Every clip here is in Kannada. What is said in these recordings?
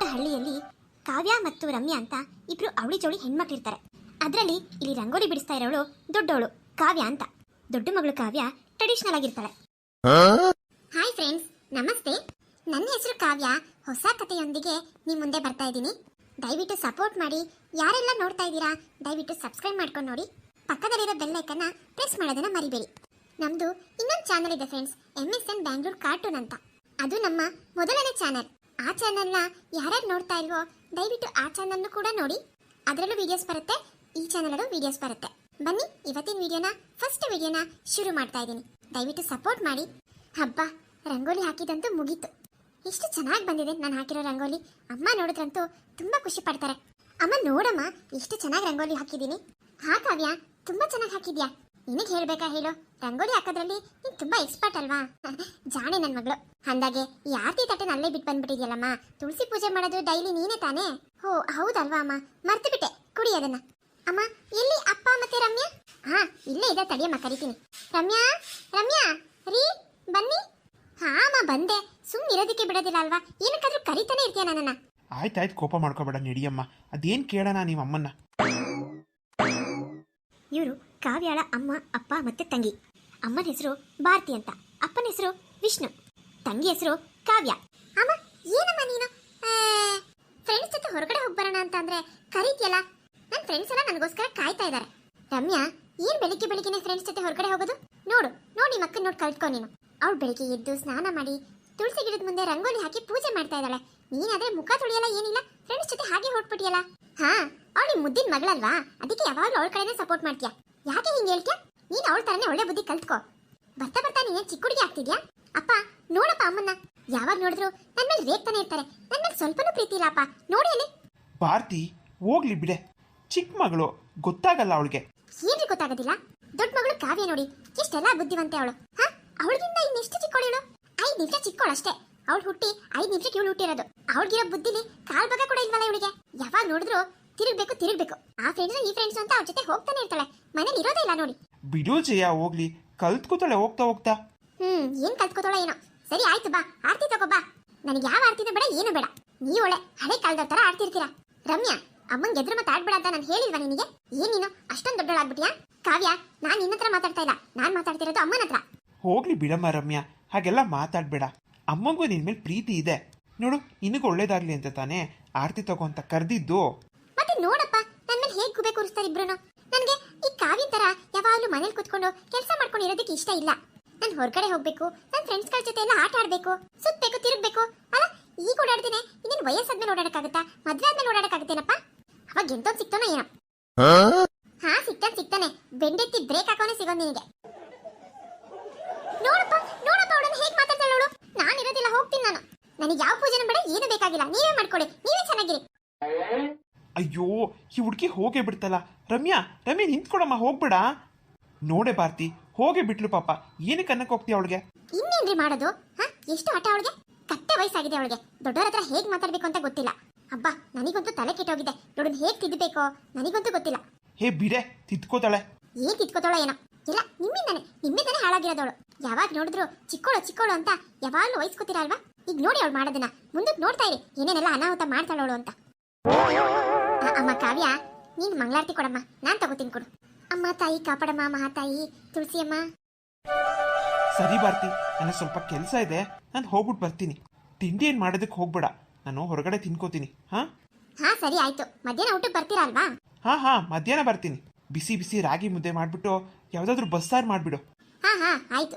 ಪುಟ್ಟ ಹಳ್ಳಿಯಲ್ಲಿ ಕಾವ್ಯ ಮತ್ತು ರಮ್ಯಾ ಅಂತ ಇಬ್ರು ಅವಳಿ ಜೋಳಿ ಹೆಣ್ಮಕ್ಳಿರ್ತಾರೆ. ಅದರಲ್ಲಿ ಇಲ್ಲಿ ರಂಗೋಲಿ ಬಿಡಿಸ್ತಾ ಇರೋಳು ದೊಡ್ಡವಳು ಕಾವ್ಯ ಅಂತ. ದೊಡ್ಡ ಮಗಳು ಕಾವ್ಯ ಟ್ರೆಡಿಷನಲ್ ಆಗಿರ್ತಾಳೆ. ಹಾಯ್ ಫ್ರೆಂಡ್ಸ್ ನಮಸ್ತೆ. ನನ್ನ ಹೆಸರು ಕಾವ್ಯ. ಹೊಸ ಕಥೆಯೊಂದಿಗೆ ನಿಮ್ಮ ಮುಂದೆ ಬರ್ತಾ ಇದ್ದೀನಿ. ದಯವಿಟ್ಟು ಸಪೋರ್ಟ್ ಮಾಡಿ. ಯಾರೆಲ್ಲ ನೋಡ್ತಾ ಇದ್ದೀರಾ, ದಯವಿಟ್ಟು ಸಬ್ಸ್ಕ್ರೈಬ್ ಮಾಡ್ಕೊಂಡು ನೋಡಿ. ಪಕ್ಕದಲ್ಲಿರೋ ಬೆಲ್ ಐಕನ್ನ ಪ್ರೆಸ್ ಮಾಡೋದನ್ನ ಮರಿಬೇಡಿ. ನಮ್ದು ಇನ್ನೊಂದು ಚಾನಲ್ ಇದೆ friends M S N Bangalore cartoon ಅಂತ. ಅದು ನಮ್ಮ ಮೊದಲನೇ ಚಾನಲ್ ಆ ಚಾನಲ್ನ ಯಾರ್ಯಾರು ನೋಡ್ತಾ ಇಲ್ವೋ, ದಯವಿಟ್ಟು ಆ ಚಾನಲ್ನು ಕೂಡ ನೋಡಿ. ಅದರಲ್ಲೂ ವಿಡಿಯೋಸ್ ಬರುತ್ತೆ, ಈ ಚಾನಲಲ್ಲೂ ವಿಡಿಯೋಸ್ ಬರುತ್ತೆ. ಬನ್ನಿ, ಇವತ್ತಿನ ವಿಡಿಯೋನ ಫಸ್ಟ್ ವಿಡಿಯೋನ ಶುರು ಮಾಡ್ತಾ ಇದ್ದೀನಿ. ದಯವಿಟ್ಟು ಸಪೋರ್ಟ್ ಮಾಡಿ. ಹಬ್ಬ, ರಂಗೋಲಿ ಹಾಕಿದಂತೂ ಮುಗೀತು. ಎಷ್ಟು ಚೆನ್ನಾಗಿ ಬಂದಿದೆ ನಾನು ಹಾಕಿರೋ ರಂಗೋಲಿ. ಅಮ್ಮ ನೋಡಿದ್ರಂತೂ ತುಂಬ ಖುಷಿ ಪಡ್ತಾರೆ. ಅಮ್ಮ ನೋಡಮ್ಮ, ಎಷ್ಟು ಚೆನ್ನಾಗಿ ರಂಗೋಲಿ ಹಾಕಿದ್ದೀನಿ. ಹಾ ಕಾವ್ಯ ತುಂಬ ಚೆನ್ನಾಗಿ ಹಾಕಿದ್ಯಾ? ನಿನಗೆ ಹೇಳ್ಬೇಕಾ ಹೇಳು? ರಂಗೋಲಿ ಹಾಕೋದ್ರಲ್ಲಿ ನೀನ್ ತುಂಬಾ ಎಕ್ಸ್ಪರ್ಟ್ ಅಲ್ವಾ? ಜಾಣೆ ನನ್ನ ಮಗಳು. ಅಂದಾಗೆ ಈ ಆರತಿ ತಟ್ಟೆನ ಅಲ್ಲೇ ಬಿಟ್ಟು ಬಂದ್ಬಿಟ್ಟಿದ್ಯಲ್ಲಮ್ಮ? ತುಳಸಿ ಪೂಜೆ ಮಾಡೋದು ಡೈಲಿ ನೀನೇ ತಾನೇ? ಹೋ ಹೌದಲ್ವಾ ಅಮ್ಮ. ಮರ್ತು ಬಿಟ್ಟೆ ಕುಡಿ ಅದನ್ನ. ಅಮ್ಮ ಎಲ್ಲಿ ಅಪ್ಪ ಮತ್ತೆ ರಮ್ಯಾ? ಹಾ ಇಲ್ಲೇ ಇದೆ ತಡಿಯಮ್ಮ ಕರಿತೀನಿ. ರಮ್ಯಾ? ರಮ್ಯಾ? ರೀ ಬನ್ನಿ. ಹಾ ಅಮ್ಮ ಬಂದೆ. ಸುಮ್ಮನೆ ಇರೋದಕ್ಕೆ ಬಿಡೋದಿಲ್ಲ ಅಲ್ವಾ? ಏನಕ್ಕಾದ್ರೂ ಕರಿತಾನೆ ಇರ್ತೀಯ ನನ್ನನ್ನ. ಆಯ್ತಾಯ್ತು ಕೋಪ ಮಾಡ್ಕೋಬೇಡ ನಡಿಯಮ್ಮ ಅದೇನು ಕೇಳೋಣ ನಿಮ್ಮ ಅಮ್ಮನ್ನ? ಇವರು ಕಾವ್ಯಾಳ, ಅಮ್ಮ, ಅಪ್ಪ ಮತ್ತೆ ತಂಗಿ. ಅಮ್ಮನ ಹೆಸರು ಭಾರತಿ ಅಂತ. ಅಪ್ಪನ ಹೆಸರು ವಿಷ್ಣು. ತಂಗಿ ಹೆಸರು ಕಾವ್ಯ. ಅಮ್ಮ, ಏನಮ್ಮ ನೀನು? ಫ್ರೆಂಡ್ಸ್ ಜೊತೆ ಹೊರಗಡೆ ಹೋಗಿ ಬರೋಣ ಅಂತ ಅಂದ್ರೆ ಕರೀತಿಯಲ್ಲ? ನನ್ನ ಫ್ರೆಂಡ್ಸ್ ಎಲ್ಲ ನನಗೋಸ್ಕರ ಕಾಯ್ತಾ ಇದ್ದಾರೆ ರಮ್ಯಾ, ಏನ್ ಬೆಳಿಗ್ಗೆ ಬೆಳಿಗ್ಗೆನೆ ಫ್ರೆಂಡ್ಸ್ ಜೊತೆ ಹೊರಗಡೆ ಹೋಗೋದು? ನೋಡು, ನೋಡಿ ಮಕ್ಕಳು ನೋಡಿ ಕಲ್ತ್ಕೊ ನೀನು. ಅವಳು ಬೆಳಿಗ್ಗೆ ಎದ್ದು ಸ್ನಾನ ಮಾಡಿ ತುಳಸಿ ಗಿಡದ ಮುಂದೆ ರಂಗೋಲಿ ಹಾಕಿ ಪೂಜೆ ಮಾಡ್ತಾ ಇದ್ದಾಳೆ. ನೀನಾದ್ರೆ ಮುಖ ತೊಳಿಯಲ್ಲ ಏನಿಲ್ಲ? ಫ್ರೆಂಡ್ಸ್ ಜೊತೆ ಹಾಗೆ ಹೊರಟ್ಬಿಟ್ಟಿಯಲ್ಲ ಹಾ, ಅವಳು ಮುದ್ದಿನ ಮಗಳಲ್ವಾ? ಅದಕ್ಕೆ ಯಾವಾಗಲೂ ಅವಳ ಕಡೆನೇ ಸಪೋರ್ಟ್ ಮಾಡ್ತೀಯಾ? ಯಾಕೆ ಹಿಂಗೆ ಹೇಳ್ತೀಯ? ನೀನು ಅವಳ ತರನೇ ಒಳ್ಳೆ ಬುದ್ಧಿ ಕಲ್ತ್ಕೋ. ಬರ್ತಾ ಬರ್ತಾ ನೀನೇ ಚಿಕ್ಕ ಹುಡುಗಿ ಆಗ್ತಿದ್ಯಾ? ಅಪ್ಪ ನೋಡಪ್ಪ ಅಮ್ಮನ್ನ. ಯಾವಾಗ ನೋಡಿದ್ರು ನನ್ನ ಮೇಲೆ ರೇಗ್ತಾನೆ ಇರ್ತಾರೆ. ನನ್ನ ಮೇಲೆ ಸ್ವಲ್ಪನೂ ಪ್ರೀತಿ ಇಲ್ಲ ಅಪ್ಪ ನೋಡಿ ಅಲ್ಲಿ. ಭಾರತಿ ಹೋಗ್ಲಿ ಬಿಡೆ. ಚಿಕ್ಕ ಮಗಳು ಗೊತ್ತಾಗಲ್ಲ ಅವಳಿಗೆ. ಏನ್ರಿ ಗೊತ್ತಾಗೋದಿಲ್ಲ? ದೊಡ್ಡ ಮಗಳು ಕಾವ್ಯ ನೋಡಿ. ಎಷ್ಟೆಲ್ಲ ಬುದ್ಧಿವಂತೆ ಅವಳು. ಹಾ? ಅವಳಿಗಿಂತ ಇನ್ನೆಷ್ಟು ಚಿಕ್ಕವಳು ಐದು ನಿಮಿಷ ಚಿಕ್ಕವಳು ಅಷ್ಟೇ. ಅವಳು ಹುಟ್ಟಿ ಐದು ನಿಮಿಷಕ್ಕೆ ಇವಳು ಹುಟ್ಟಿರೋದು. ಅವಳಿಗಿರೋ ಬುದ್ಧಿಲಿ ಕಾಲ್ ಭಾಗ ಕೂಡ ಇಲ್ವಲ್ಲ ಇವಳಿಗೆ? ಯಾವಾಗ ನೋಡಿದ್ರು ತಿರುಗ್ಬೇಕು ತಿರುಗ್ಬೇಕು. ಆ ಫ್ರೆಂಡ್ಸ್ ಈ ಫ್ರೆಂಡ್ಸ್ ಅಂತ ಅವ್ರ ಜೊತೆ ಹೋಗ್ತಾನೆ ಇರ್ತಾಳೆ. ಮನೇಲಿ ಇರೋದೇ ಇಲ್ಲ ನೋಡಿ. ಬಿಡು ಜಯ ಹೋಗ್ಲಿ. ಕಲ್ತ್ಕೋತಾಳೆ ಹೋಗ್ತಾ ಹೋಗ್ತಾ. ಹ್ಮ್ ಏನ್ ಕಲ್ತ್ಕೋತಾಳ ಏನೋ. ಸರಿ ಆಯ್ತು ಬಾ. ಆರ್ತಿ ತಗೋ ಬಾ. ನನಗೆ ಯಾವ ಆರ್ತಿನೂ ಬೇಡ ಏನು ಬೇಡ. ನೀ ಒಳ್ಳೆ ಹಳೆ ಕಾಲದ ತರ ಆಡ್ತಿರ್ತೀರಾ. ರಮ್ಯಾ ಅಮ್ಮನ್ ಗೆದ್ರ ಮತ್ತೆ ಆಡ್ಬೇಡ ಅಂತ ನಾನು ಹೇಳಿಲ್ವಾ ನಿನಗೆ? ಏನ್ ನೀನು? ಅಷ್ಟೊಂದು ದೊಡ್ಡಳಾಗ್ಬಿಟ್ಯಾ ಕಾವ್ಯ ನಾನ್ ನಿನ್ನ ಹತ್ರ ಮಾತಾಡ್ತಾ ಇಲ್ಲ. ನಾನು ಮಾತಾಡ್ತಿರೋದು ಅಮ್ಮನ ಹತ್ರ. ಹೋಗ್ಲಿ ಬಿಡಮ್ಮ ರಮ್ಯಾ ಹಾಗೆಲ್ಲ ಮಾತಾಡ್ಬೇಡ. ಅಮ್ಮಂಗೂ ನಿನ್ ಮೇಲೆ ಪ್ರೀತಿ ಇದೆ. ನೋಡು ನಿನಗೆ ಒಳ್ಳೇದಾಗ್ಲಿ ಅಂತ ತಾನೇ ಆರತಿ ತಗೋ ಅಂತ ಕರೆದಿದ್ದು. ನೋಡಪ್ಪ ನನ್ನ ಮೇಲೆ ಹೇಗ್ ಗುಬೆ ಕೂರಿಸ್ತಾರೆ ಇಬ್ರು ನನ್ಗೆ ಈ ಕಾವ್ಯನ್ ತರ ಯಾವಾಗ್ಲೂ ಮನೇಲಿ ಕುತ್ಕೊಂಡು ಕೆಲಸ ಮಾಡ್ಕೊಂಡು ಇರೋದಕ್ಕೆ ಇಷ್ಟ ಇಲ್ಲ. ನಾನು ಹೊರಗಡೆ ಹೋಗ್ಬೇಕು ನನ್ನ ಫ್ರೆಂಡ್ಸ್ಗಳ ಜೊತೆ ಎಲ್ಲ ಆಟ ಆಡ್ಬೇಕು ಸುತ್ತಬೇಕು ತಿರುಗ್ಬೇಕು. ಅಲ್ಲ, ಈಗ ಓಡಾಡ್ತೀನಿ ಇನ್ನೇನು ವಯಸ್ಸಾದ್ಮೇಲೆ ಓಡಾಡಕ್ಕಾಗತ್ತಾ? ಮದ್ವೆ ಆದ್ಮೇಲೆ ಓಡಾಡಕ್ಕಾಗತ್ತೇನಪ್ಪ? ಅವಾಗ ಎಂತೋ ಸಿಕ್ತಾನೋ ಏನೋ. ಹಾ ಸಿಗ್ತಾನೆ ಸಿಕ್ತಾನೆ. ಬೆಂಡೆತ್ತಿ ಬ್ರೇಕ್ ಹಾಕೋನೆ ಸಿಗೋದು ನಿನಗೆ. ನೋಡಪ್ಪ ನೋಡಪ್ಪ ಅವಳನ್ನು ಹೇಗ್ ಮಾತಾಡ್ತಾಳೆ ನೋಡು ನಾನು ಇರೋದಿಲ್ಲ ಹೋಗ್ತೀನಿ ನಾನು. ನನಗೆ ಯಾವ ಪೂಜೆನೂ ಬೇಡ, ಏನು ಬೇಕಾಗಿಲ್ಲ. ನೀವೇ ಮಾಡ್ಕೊಡಿ. ನೀವೇ ಚೆನ್ನಾಗಿರಿ. ಅಯ್ಯೋ ಈ ಹುಡುಗಿ ಹೋಗೇ ಬಿಡ್ತಲ್ಲ. ರಮ್ಯಾ ರಮ್ಯಾ ನಿಂತ್ಕೊಡಮ್ಮ ಹೋಗ್ಬೇಡ. ನೋಡೆ ಭಾರತಿ ಹೋಗೇ ಬಿಟ್ಲು ಪಾಪ. ಏನಕ್ಕೆ ಅನ್ನಕ್ಕೆ ಹೋಗ್ತೀಯ ಅವಳಿಗೆ? ಇನ್ನೇನ್ರಿ ಮಾಡೋದು? ಹಾ? ಎಷ್ಟು ಆಟ ಅವಳಿಗೆ? ಕತ್ತೆ ವಯಸ್ಸಾಗಿದೆ ಅವಳಿಗೆ. ದೊಡ್ಡವರ ಹತ್ರ ಹೇಗ್ ಮಾತಾಡ್ಬೇಕು ಅಂತ ಗೊತ್ತಿಲ್ಲ. ಅಬ್ಬ ನನಗಂತೂ ತಲೆ ಕೆಟ್ಟೋಗಿದೆ. ನೋಡಿದ್ ಹೇಗ್ ತಿದ್ದಬೇಕೋ ನನಗಂತೂ ಗೊತ್ತಿಲ್ಲ. ಹೇ ಬಿಡೆ ತಿದ್ಕೋತಾಳೆ. ಏನ್ ತಿದ್ಕೋತಾಳ ಏನೋ. ಇಲ್ಲ ನಿಮ್ಮಿಂದಾನೆ. ನಿಮ್ಮಿಂದಾನೆ ಹಾಳಾಗಿರೋದವಳು. ಯಾವಾಗ ನೋಡಿದ್ರು ಚಿಕ್ಕೋಳು ಚಿಕ್ಕೋಳು ಅಂತ ಯಾವಾಗ್ಲೂ ವಹಿಸ್ಕೊತೀರಾ ಅಲ್ವಾ? ಈಗ ನೋಡಿ ಅವಳು ಮಾಡೋದನ್ನ. ಮುಂದಕ್ಕೆ ನೋಡ್ತಾ ಇರಿ. ಏನೇನೆಲ್ಲ ಅನಾಹುತ ಮಾಡ್ತಾಳವಳು ಅಂತ. ಅಮ್ಮ ಕಾವ್ಯ ನೀನು ಮಂಗಳಾರತಿ ಕೊಡಮ್ಮ. ನಾನ್ ತಗೋತೀನಿ ಕೊಡು. ಅಮ್ಮ ತಾಯಿ ಕಾಪಾಡಮ್ಮ ಮಹಾತಾಯಿ ತುಳಸಿ ಅಮ್ಮ ಸರಿ ಭಾರತಿ ನನಗೆ ಸ್ವಲ್ಪ ಕೆಲಸ ಇದೆ. ನಾನು ಹೋಗ್ಬಿಟ್ಟು ಬರ್ತೀನಿ. ತಿಂಡಿ ಏನು ಮಾಡೋದಕ್ಕೆ ಹೋಗ್ಬೇಡ. ನಾನು ಹೊರಗಡೆ ತಿನ್ಕೋತೀನಿ. ಹಾ? ಹಾ ಸರಿ ಆಯ್ತು. ಮಧ್ಯಾಹ್ನ ಊಟಕ್ಕೆ ಬರ್ತೀರಾ ಅಲ್ವಾ ಹಾ ಹಾ ಮಧ್ಯಾಹ್ನ ಬರ್ತೀನಿ. ಬಿಸಿ ಬಿಸಿ ರಾಗಿ ಮುದ್ದೆ ಮಾಡಿಬಿಟ್ಟು ಯಾವುದಾದ್ರೂ ಬಸ್ಸಾರು ಮಾಡಿಬಿಡು. ಹಾ ಹಾ ಆಯ್ತು.